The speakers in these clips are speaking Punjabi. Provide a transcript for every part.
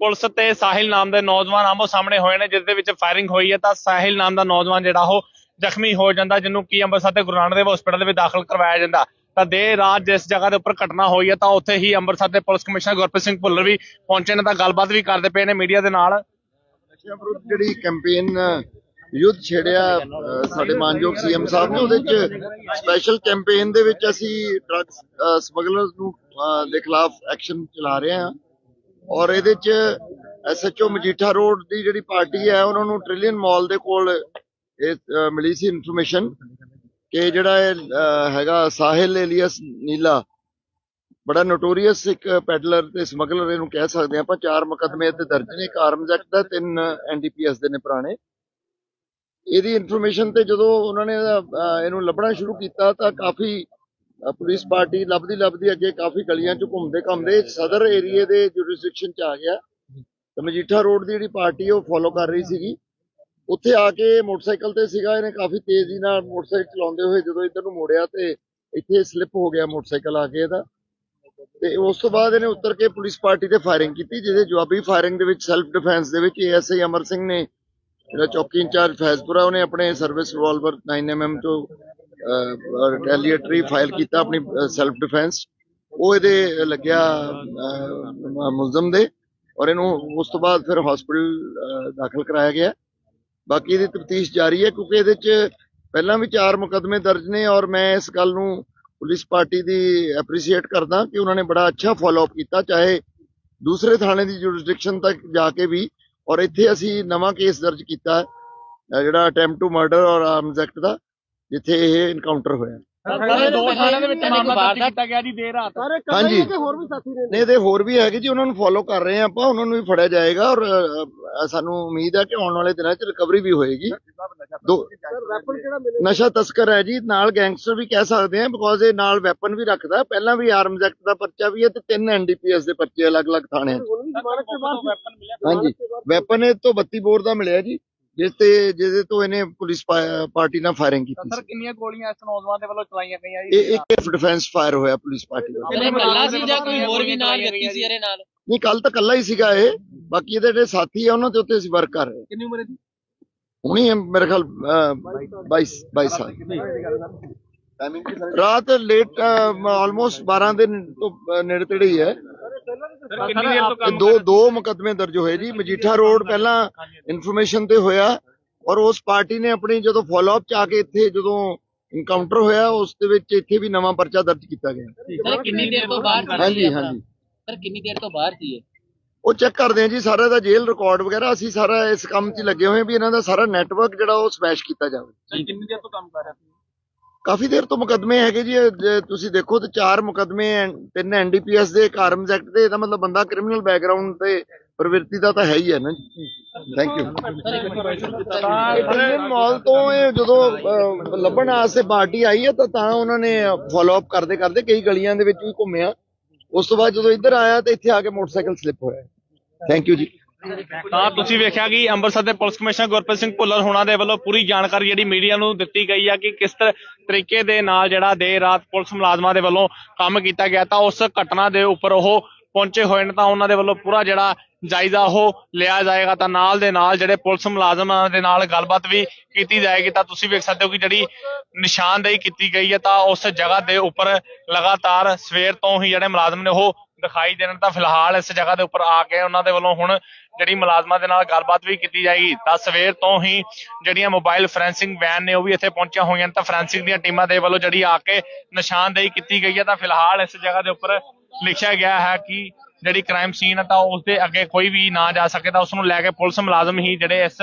ਪੁਲਿਸ ਤੇ ਸਾਹਿਲ ਨਾਮ ਦੇ ਨੌਜਵਾਨ ਆਮੋ ਸਾਹਮਣੇ ਹੋਏ ਨੇ, ਜਿਸ ਦੇ ਵਿੱਚ ਫਾਇਰਿੰਗ ਹੋਈ ਹੈ, ਤਾਂ ਸਾਹਿਲ ਨਾਮ ਦਾ ਨੌਜਵਾਨ ਜਿਹੜਾ ਉਹ ਜ਼ਖਮੀ ਹੋ ਜਾਂਦਾ, ਜਿਹਨੂੰ ਕੀ ਅੰਮ੍ਰਿਤਸਰ ਦੇ ਗੁਰੂ ਨਾਨਕ ਦੇਵ ਹਸਪੀਟਲ ਦੇ ਵਿੱਚ ਦਾਖਲ ਕਰਵਾਇਆ ਜਾਂਦਾ। ਤਾਂ ਦੇਰ ਰਾਤ ਜਿਸ ਜਗ੍ਹਾ ਦੇ ਉੱਪਰ ਘਟਨਾ ਹੋਈ ਹੈ, ਤਾਂ ਉੱਥੇ ਹੀ ਅੰਮ੍ਰਿਤਸਰ ਦੇ ਪੁਲਿਸ ਕਮਿਸ਼ਨਰ ਗੁਰਪ੍ਰੀਤ ਸਿੰਘ ਭੁੱਲਰ ਵੀ ਪਹੁੰਚੇ ਨੇ, ਤਾਂ ਗੱਲਬਾਤ ਵੀ ਕਰਦੇ ਪਏ ਨੇ ਮੀਡੀਆ ਦੇ ਨਾਲ। ਨਸ਼ਿਆਂ ਵਿਰੁੱਧ ਜਿਹੜੀ ਕੈਂਪੇਨ ਯੁੱਧ ਛੇੜਿਆ ਸਾਡੇ ਮਾਨਯੋਗ ਸੀਐਮ ਸਾਹਿਬ ਨੇ, ਉਹਦੇ ਚ ਸਪੈਸ਼ਲ ਕੈਂਪੇਨ ਦੇ ਵਿੱਚ ਅਸੀਂ ਡਰੱਗਸ ਸਮਗਲਰਸ ਨੂੰ ਦੇ ਖਿਲਾਫ ਐਕਸ਼ਨ ਚਲਾ ਰਹੇ ਹਾਂ। ਔਰ ਇਹਦੇ ਚ ਐਸਐਚਓ ਮਜੀਠਾ ਰੋਡ ਦੀ ਜਿਹੜੀ ਪਾਰਟੀ ਹੈ, ਉਹਨਾਂ ਨੂੰ ਟ੍ਰਿਲੀਅਨ ਮਾਲ ਦੇ ਕੋਲ ਇਹ ਮਿਲੀ ਸੀ ਇਨਫੋਰਮੇਸ਼ਨ ਕਿ ਜਿਹੜਾ ਇਹ ਹੈਗਾ ਸਾਹਿਲ ਏਲੀਅਸ ਨੀਲਾ। ਬੜਾ ਨੋਟੋਰੀਅਸ ਇੱਕ ਪੈਡਲਰ ਤੇ ਸਮਗਲਰ ਇਹਨੂੰ ਕਹਿ ਸਕਦੇ ਹਾਂ ਆਪਾਂ, ਚਾਰ ਮੁਕੱਦਮੇ ਤੇ ਦਰਜ ਨੇ। ਇੱਕ ਆਰਮਜ਼ ਐਕਟ ਦਾ, ਤਿੰਨ ਐਨਡੀਪੀਐਸ ਦੇ ਨੇ ਪੁਰਾਣੇ। ਇਹਦੀ ਇਨਫੋਰਮੇਸ਼ਨ ਤੇ ਜਦੋਂ ਉਹਨਾਂ ਨੇ ਇਹਨੂੰ ਲੱਭਣਾ ਸ਼ੁਰੂ ਕੀਤਾ ਤਾਂ ਕਾਫੀ ਪੁਲਿਸ ਪਾਰਟੀ ਲੱਭਦੀ ਲੱਭਦੀ ਅੱਗੇ ਕਾਫੀ ਗਲੀਆਂ ਚ ਘੁੰਮਦੇ ਘੁੰਮਦੇ ਸਦਰ ਏਰੀਏ ਦੇ ਜੁਰਿਸਡਿਕਸ਼ਨ ਚ ਆ ਗਿਆ। ਤੇ ਮਜੀਠਾ ਰੋਡ ਦੀ ਜਿਹੜੀ ਪਾਰਟੀ ਉਹ ਫੋਲੋ ਕਰ ਰਹੀ ਸੀਗੀ। ਉੱਥੇ ਆ ਕੇ ਮੋਟਰਸਾਈਕਲ ਤੇ ਸੀਗਾ, ਇਹਨੇ ਕਾਫੀ ਤੇਜ਼ੀ ਨਾਲ ਮੋਟਰਸਾਈਕਲ ਚਲਾਉਂਦੇ ਹੋਏ ਜਦੋਂ ਇੱਧਰ ਨੂੰ ਮੋੜਿਆ ਤੇ ਇੱਥੇ ਸਲਿੱਪ ਹੋ ਗਿਆ ਮੋਟਰਸਾਈਕਲ ਆ ਕੇ ਇਹਦਾ। ਤੇ ਉਸ ਤੋਂ ਬਾਅਦ ਇਹਨੇ ਉੱਤਰ ਕੇ ਪੁਲਿਸ ਪਾਰਟੀ ਤੇ ਫਾਇਰਿੰਗ ਕੀਤੀ, ਜਿਹਦੇ ਜਵਾਬੀ ਫਾਇਰਿੰਗ ਦੇ ਵਿੱਚ ਸੈਲਫ ਡਿਫੈਂਸ ਦੇ ਵਿੱਚ ਏਐਸਆਈ ਅਮਰ ਸਿੰਘ ਨੇ, ਜਿਹੜਾ ਚੌਕੀ ਇੰਚਾਰਜ ਫੈਜ਼ਪੁਰਾ, ਉਹਨੇ ਆਪਣੇ ਸਰਵਿਸ ਰਿਵਾਲਵਰ 9mm ਤੋਂ ਰਿਟੈਲੀਏਟਰੀ ਫਾਈਲ ਕੀਤਾ ਆਪਣੀ ਸੈਲਫ ਡਿਫੈਂਸ ਉਹ ਇਹਦੇ ਲੱਗਿਆ ਮੁਲਜ਼ਮ ਦੇ ਔਰ ਇਹਨੂੰ ਉਸ ਤੋਂ ਬਾਅਦ ਫਿਰ ਹਸਪੀਟਲ ਦਾਖਲ ਕਰਾਇਆ ਗਿਆ। ਬਾਕੀ ਇਹਦੀ ਤਫਤੀਸ਼ ਜਾਰੀ ਹੈ ਕਿਉਂਕਿ ਇਹਦੇ ਚ ਪਹਿਲਾਂ ਵੀ ਚਾਰ ਮੁਕੱਦਮੇ ਦਰਜ ਨੇ ਔਰ ਮੈਂ ਇਸ ਗੱਲ ਨੂੰ ਪੁਲਿਸ ਪਾਰਟੀ ਦੀ ਐਪਰੀਸ਼ੀਏਟ ਕਰਦਾ ਕਿ ਉਹਨਾਂ ਨੇ ਬੜਾ ਅੱਛਾ ਫਾਲੋ ਅਪ ਕੀਤਾ, ਚਾਹੇ ਦੂਸਰੇ ਥਾਣੇ ਦੀ ਜੁਰਿਸਡਿਕਸ਼ਨ ਤੱਕ ਜਾ ਕੇ ਵੀ ਔਰ ਇੱਥੇ ਅਸੀਂ ਨਵਾਂ ਕੇਸ ਦਰਜ ਕੀਤਾ ਜਿਹੜਾ ਅਟੈਂਪਟ ਟੂ ਮਰਡਰ ਔਰ ਆਰਮਜ਼ ਐਕਟ ਦਾ। ਜਿੱਥੇ ਇਹ ਇਨਕਾਊਂਟਰ ਹੋਇਆ। ਸਾਰੇ ਦੋ ਥਾਣਿਆਂ ਦੇ ਵਿੱਚ ਮਾਮਲਾ ਦਰਜ ਕੀਤਾ ਗਿਆ ਜੀ ਦੇਰ ਰਾਤ। ਹਾਂਜੀ। ਨਹੀਂ ਹੋਰ ਵੀ ਹੈਗੇ ਜੀ ਉਹਨਾਂ ਨੂੰ ਫੋਲੋ ਕਰ ਰਹੇ ਆ ਆਪਾਂ ਉਹਨਾਂ ਨੂੰ ਵੀ ਫੜਿਆ ਜਾਏਗਾ ਔਰ ਸਾਨੂੰ ਉਮੀਦ ਹੈ ਕਿ ਆਉਣ ਵਾਲੇ ਦਿਨਾਂ 'ਚ ਰਿਕਵਰੀ ਵੀ ਹੋਏਗੀ। ਦੋ ਨਸ਼ਾ ਤਸਕਰ ਹੈ ਜੀ ਨਾਲ ਗੈਂਗਸਟਰ ਵੀ ਕਹਿ ਸਕਦੇ ਆ ਬਿਕੋਜ਼ ਇਹ ਨਾਲ ਵੈਪਨ ਵੀ ਰੱਖਦਾ। ਪਹਿਲਾਂ ਵੀ ਆਰਮਜ਼ ਐਕਟ ਦਾ ਪਰਚਾ ਵੀ ਹੈ ਤੇ ਤਿੰਨ ਐਨਡੀਪੀਐਸ ਦੇ ਪਰਚੇ ਅਲੱਗ-ਅਲੱਗ ਥਾਣਿਆਂ 'ਚ ਹਾਂਜੀ ਵੈਪਨ ਇਹ ਤੋਂ 32 ਬੋਰ ਦਾ ਮਿਲਿਆ ਜੀ। ਜਿਸ ਤੇ ਜਿਹਦੇ ਤੋਂ ਇਹਨੇ ਪੁਲਿਸ ਪਾ- ਪਾਰਟੀ ਨਾਲ ਫਾਇਰਿੰਗ ਕੀਤੀ ਸਰ ਸੀ। ਕਿੰਨੀਆਂ ਗੋਲੀਆਂ ਇਸ ਨੌਜਵਾਨ ਦੇ ਵੱਲੋਂ ਚਲਾਈਆਂ ਗਈਆਂ ਜੀ? ਇਹ ਇੱਕ ਡਿਫੈਂਸ ਫਾਇਰ ਹੋਇਆ ਪੁਲਿਸ ਪਾਰਟੀ ਦਾ। ਇਹਨੇ ਕੱਲਾ ਸੀ ਜਾਂ ਕੋਈ ਹੋਰ ਵੀ ਨਾਲ ਵਿਅਕਤੀ ਸੀ ਇਹਦੇ ਨਾਲ? ਨਹੀਂ ਕੱਲ ਤਾਂ ਕੱਲਾ ਹੀ ਸੀਗਾ ਇਹ। ਬਾਕੀ ਇਹਦੇ ਜਿਹੜੇ ਸਾਥੀ ਆ ਉਹਨਾਂ ਦੇ ਉੱਤੇ ਅਸੀਂ ਵਰਕ ਕਰ ਰਹੇ ਹਾਂ। ਕਿੰਨੀ ਉਮਰ ਹੈ ਜੀ? ਹੁਣੀ ਇਹ ਮੇਰੇ ਖਿਆਲ 22 22 ਸਾਲ। ਰਾਤ ਲੇਟ ਆਲਮੋਸਟ 12 ਦੇ ਨ- ਤੋਂ ਅਹ, ਨੇੜੇ ਤੇੜੇ ਹੀ ਹੈ। ਦੋ ਦੋ ਮੁਕੱਦਮੇ ਦਰਜ ਹੋਏ ਜੀ। ਮਜੀਠਾ ਰੋਡ ਪਹਿਲਾਂ ਇਨਫੋਰਮੇਸ਼ਨ ਤੇ ਹੋਇਆ ਔਰ ਉਸ ਪਾਰਟੀ ਨੇ ਆਪਣੀ ਜਦੋਂ ਫਾਲੋ ਅਪ ਚ ਆ ਕੇ ਇੱਥੇ ਜਦੋਂ ਇਨਕਾਊਂਟਰ ਹੋਇਆ ਉਸ ਦੇ ਵਿੱਚ ਇੱਥੇ ਵੀ ਨਵਾਂ ਪਰਚਾ ਦਰਜ ਕੀਤਾ ਗਿਆ। ਸਰ ਕਿੰਨੀ ਦੇਰ ਤੋਂ ਬਾਹਰ ਸੀ ਹਾਂਜੀ ਹਾਂਜੀ। ਸਰ ਕਿੰਨੀ ਦੇਰ ਤੋਂ ਬਾਹਰ ਸੀ ਇਹ? ਉਹ ਚੈੱਕ ਕਰਦੇ ਆ ਜੀ ਸਾਰਾ ਦਾ ਜੇਲ੍ਹ ਰਿਕਾਰਡ ਵਗੈਰਾ ਅਸੀਂ ਸਾਰਾ ਇਸ ਕੰਮ 'ਚ ਲੱਗੇ ਹੋਏ ਹਾਂ ਵੀ ਇਹਨਾਂ ਦਾ ਸਾਰਾ ਨੈਟਵਰਕ ਜਿਹੜਾ ਉਹ ਸਮੈਸ਼ ਕੀਤਾ ਜਾਵੇ। ਕਿੰਨੀ ਦੇਰ ਤੋਂ ਕੰਮ ਕਰ ਰਿਹਾ ਸੀ ਕਾਫੀ ਦੇਰ ਤੋਂ ਮੁਕੱਦਮੇ ਹੈਗੇ ਜੀ ਇਹ ਜੇ ਤੁਸੀਂ ਦੇਖੋ ਤੇ ਚਾਰ ਮੁਕੱਦਮੇ ਐ- ਤਿੰਨ ਐਨਡੀਪੀਐਸ ਦੇ ਇੱਕ ਆਰਮਜ਼ ਐਕਟ ਦੇ ਇਹਦਾ ਮਤਲਬ ਬੰਦਾ ਕ੍ਰਿਮੀਨਲ ਬੈਕਗ੍ਰਾਉਂਡ ਤੇ ਪ੍ਰਵਿਰਤੀ ਦਾ ਤਾਂ ਹੈ ਹੀ ਹੈ ਨਾ ਜੀ। ਥੈਂਕ ਯੂ ਟ੍ਰਿਲੀਅਨ ਮਾਲ ਤੋਂ ਇਹ ਜਦੋਂ ਅਹ, ਲੱਭਣ ਵਾਸਤੇ ਪਾਰਟੀ ਆਈ ਹੈ ਤਾਂ ਤਾਂ ਉਹਨਾਂ ਨੇ ਫਾਲੋ ਅਪ ਕਰਦੇ ਕਰਦੇ ਕਈ ਗਲੀਆਂ ਦੇ ਵਿੱਚ ਵੀ ਘੁੰਮਿਆ ਉਸ ਤੋਂ ਬਾਅਦ ਜਦੋਂ ਇੱਧਰ ਆਇਆ ਤੇ ਇੱਥੇ ਆ ਕੇ ਮੋਟਰਸਾਈਕਲ ਸਲਿੱਪ ਹੋਇਆ। ਥੈਂਕ ਯੂ ਜੀ। ਤਾਂ ਤੁਸੀਂ ਵੇਖਿਆ ਕਿ ਅੰਮ੍ਰਿਤਸਰ ਦੇ ਪੁਲਿਸ ਕਮਿਸ਼ਨਰ ਗੁਰਪ੍ਰੀਤ ਸਿੰਘ ਭੁੱਲਰ ਹੋਣਾ ਦੇ ਵੱਲੋਂ ਪੂਰੀ ਜਾਣਕਾਰੀ ਜਿਹੜੀ ਮੀਡੀਆ ਨੂੰ ਦਿੱਤੀ ਗਈ ਆ ਕਿ ਕਿਸ ਤਰੀਕੇ ਦੇ ਨਾਲ ਜਿਹੜਾ ਦੇਰ ਰਾਤ ਪੁਲਿਸ ਮੁਲਾਜ਼ਮਾਂ ਦੇ ਵੱਲੋਂ ਕੰਮ ਕੀਤਾ ਗਿਆ, ਤਾਂ ਉਸ ਘਟਨਾ ਦੇ ਉੱਪਰ ਉਹ ਪਹੁੰਚੇ ਹੋਏ ਨੇ, ਤਾਂ ਉਹਨਾਂ ਦੇ ਵੱਲੋਂ ਪੂਰਾ ਜਿਹੜਾ ਜਾਇਜ਼ਾ ਉਹ ਲਿਆ ਜਾਏਗਾ, ਤਾਂ ਨਾਲ ਦੇ ਨਾਲ ਜਿਹੜੇ ਪੁਲਿਸ ਮੁਲਾਜ਼ਮਾਂ ਦੇ ਨਾਲ ਗੱਲਬਾਤ ਵੀ ਕੀਤੀ ਜਾਏਗੀ, ਤਾਂ ਤੁਸੀਂ ਵੇਖ ਸਕਦੇ ਹੋ ਕਿ ਜਿਹੜੀ ਨਿਸ਼ਾਨਦੇਹੀ ਕੀਤੀ ਗਈ ਹੈ ਤਾਂ ਉਸ ਜਗ੍ਹਾ ਦੇ ਉੱਪਰ ਲਗਾਤਾਰ ਸਵੇਰ ਤੋਂ ਹੀ ਜਿਹੜੇ ਮੁਲਾਜ਼ਮ ਨੇ ਉਹ ਦਿਖਾਈ ਦੇਣ ਤਾਂ ਫਿਲਹਾਲ ਇਸ ਜਗ੍ਹਾ ਦੇ ਉੱਪਰ ਆ ਕੇ ਉਹਨਾਂ ਦੇ ਵੱਲੋਂ ਹੁਣ ਜਿਹੜੀ ਮੁਲਾਜ਼ਮਾਂ ਦੇ ਨਾਲ ਗੱਲਬਾਤ ਵੀ ਕੀਤੀ ਜਾਏਗੀ। ਤਾਂ ਸਵੇਰ ਤੋਂ ਹੀ ਜਿਹੜੀਆਂ ਮੋਬਾਈਲ ਫੋਰੈਂਸਿੰਗ ਵੈਨ ਨੇ ਉਹ ਵੀ ਇੱਥੇ ਪਹੁੰਚੀਆਂ ਹੋਈਆਂ ਤਾਂ ਫੋਰੈਂਸਿੰਗ ਦੀਆਂ ਟੀਮਾਂ ਦੇ ਵੱਲੋਂ ਜਿਹੜੀ ਆ ਕੇ ਨਿਸ਼ਾਨਦੇਹੀ ਕੀਤੀ ਗਈ ਹੈ। ਤਾਂ ਫਿਲਹਾਲ ਇਸ ਜਗ੍ਹਾ ਦੇ ਉੱਪਰ ਲਿਖਿਆ ਗਿਆ ਹੈ ਕਿ ਜਿਹੜੀ ਕ੍ਰਾਈਮ ਸੀਨ ਹੈ ਤਾਂ ਉਸ ਦੇ ਅੱਗੇ ਕੋਈ ਵੀ ਨਾ ਜਾ ਸਕੇ। ਤਾਂ ਉਸ ਨੂੰ ਲੈ ਕੇ ਪੁਲਿਸ ਮੁਲਾਜ਼ਮ ਹੀ ਜਿਹੜੇ ਇਸ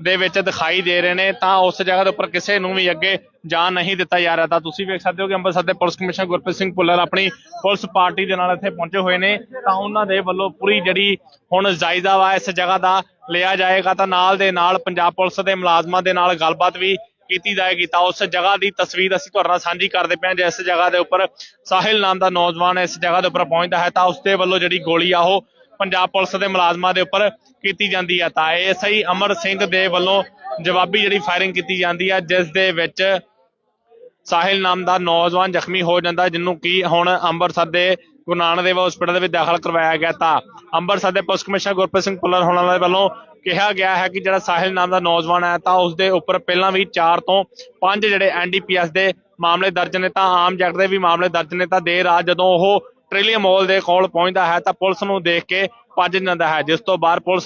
ਦੇ ਵਿੱਚ ਦਿਖਾਈ ਦੇ ਰਹੇ ਨੇ, ਤਾਂ ਉਸ ਜਗ੍ਹਾ ਦੇ ਉੱਪਰ ਕਿਸੇ ਨੂੰ ਵੀ ਅੱਗੇ ਜਾਣ ਨਹੀਂ ਦਿੱਤਾ ਜਾ ਰਿਹਾ। ਤਾਂ ਤੁਸੀਂ ਵੇਖ ਸਕਦੇ ਹੋ ਕਿ ਅੰਮ੍ਰਿਤਸਰ ਦੇ ਪੁਲਿਸ ਕਮਿਸ਼ਨਰ ਗੁਰਪ੍ਰੀਤ ਸਿੰਘ ਭੁੱਲਰ ਆਪਣੀ ਪੁਲਿਸ ਪਾਰਟੀ ਦੇ ਨਾਲ ਇੱਥੇ ਪਹੁੰਚੇ ਹੋਏ ਨੇ। ਤਾਂ ਉਹਨਾਂ ਦੇ ਵੱਲੋਂ ਪੂਰੀ ਜਿਹੜੀ ਹੁਣ ਜਾਇਜ਼ਾ ਵਾ, ਇਸ ਜਗ੍ਹਾ ਦਾ ਲਿਆ ਜਾਏਗਾ। ਤਾਂ ਨਾਲ ਦੇ ਨਾਲ ਪੰਜਾਬ ਪੁਲਿਸ ਦੇ ਮੁਲਾਜ਼ਮਾਂ ਦੇ ਨਾਲ ਗੱਲਬਾਤ ਵੀ ਕੀਤੀ ਜਾਏਗੀ। ਤਾਂ ਉਸ ਜਗ੍ਹਾ ਦੀ ਤਸਵੀਰ ਅਸੀਂ ਤੁਹਾਡੇ ਨਾਲ ਸਾਂਝੀ ਕਰਦੇ ਪਏ ਹਾਂ, ਜਿਸ ਜਗ੍ਹਾ ਦੇ ਉੱਪਰ ਸਾਹਿਲ ਨਾਮ ਦਾ ਨੌਜਵਾਨ ਇਸ ਜਗ੍ਹਾ ਦੇ ਉੱਪਰ ਪਹੁੰਚਦਾ ਹੈ। ਤਾਂ ਉਸ ਦੇ ਵੱਲੋਂ ਜਿਹੜੀ ਗੋਲੀ ਆ, ਉਹ ਪੰਜਾਬ ਪੁਲਿਸ ਦੇ ਮੁਲਾਜ਼ਮਾਂ ਦੇ ਉੱਪਰ ਕੀਤੀ ਜਾਂਦੀ ਹੈ ਤਾਂ ਐਸਆਈ ਅਮਰ ਸਿੰਘ ਦੇ ਵੱਲੋਂ ਜਵਾਬੀ ਜਿਹੜੀ ਫਾਇਰਿੰਗ ਕੀਤੀ ਜਾਂਦੀ ਹੈ ਜਿਸ ਦੇ ਵਿੱਚ ਸਾਹਿਲ ਨਾਮ ਦਾ ਨੌਜਵਾਨ ਜ਼ਖਮੀ ਹੋ ਜਾਂਦਾ, ਜਿਹਨੂੰ ਕੀ ਹੁਣ ਅੰਮ੍ਰਿਤਸਰ ਦੇ ਗੁਰੂ ਨਾਨਕ ਦੇਵ ਹਸਪੀਟਲ ਦੇ ਵਿੱਚ ਦਾਖਲ ਕਰਵਾਇਆ ਗਿਆ ਤਾਂ ਅੰਮ੍ਰਿਤਸਰ ਦੇ ਪੁਲਿਸ ਕਮਿਸ਼ਨਰ ਗੁਰਪ੍ਰੀਤ ਸਿੰਘ ਭੁੱਲਰ ਹੋਣਾ ਦੇ ਵੱਲੋਂ ਕਿਹਾ ਗਿਆ ਹੈ ਕਿ ਜਿਹੜਾ ਸਾਹਿਲ ਨਾਮ ਦਾ ਨੌਜਵਾਨ ਹੈ, ਤਾਂ ਉਸ ਦੇ ਉੱਪਰ ਪਹਿਲਾਂ ਵੀ 4 ਤੋਂ 5 ਜਿਹੜੇ ਐਨਡੀਪੀਐਸ ਦੇ ਮਾਮਲੇ ਦਰਜ ਨੇ, ਤਾਂ ਆਮ ਜਗਤ ਦੇ ਵੀ ਮਾਮਲੇ ਦਰਜ ਨੇ, ਤਾਂ ਦੇਰ ਰਾਤ ਜਦੋਂ ਉਹ ਟ੍ਰਿਲੀਅਮ ਮਾਲ ਦੇ ਕੋਲ ਪਹੁੰਚਦਾ ਹੈ ਤਾਂ ਪੁਲਿਸ ਨੂੰ ਦੇਖ ਕੇ ਭੱਜ ਜਾਂਦਾ ਹੈ, ਜਿਸ ਤੋਂ ਬਾਅਦ ਪੁਲਿਸ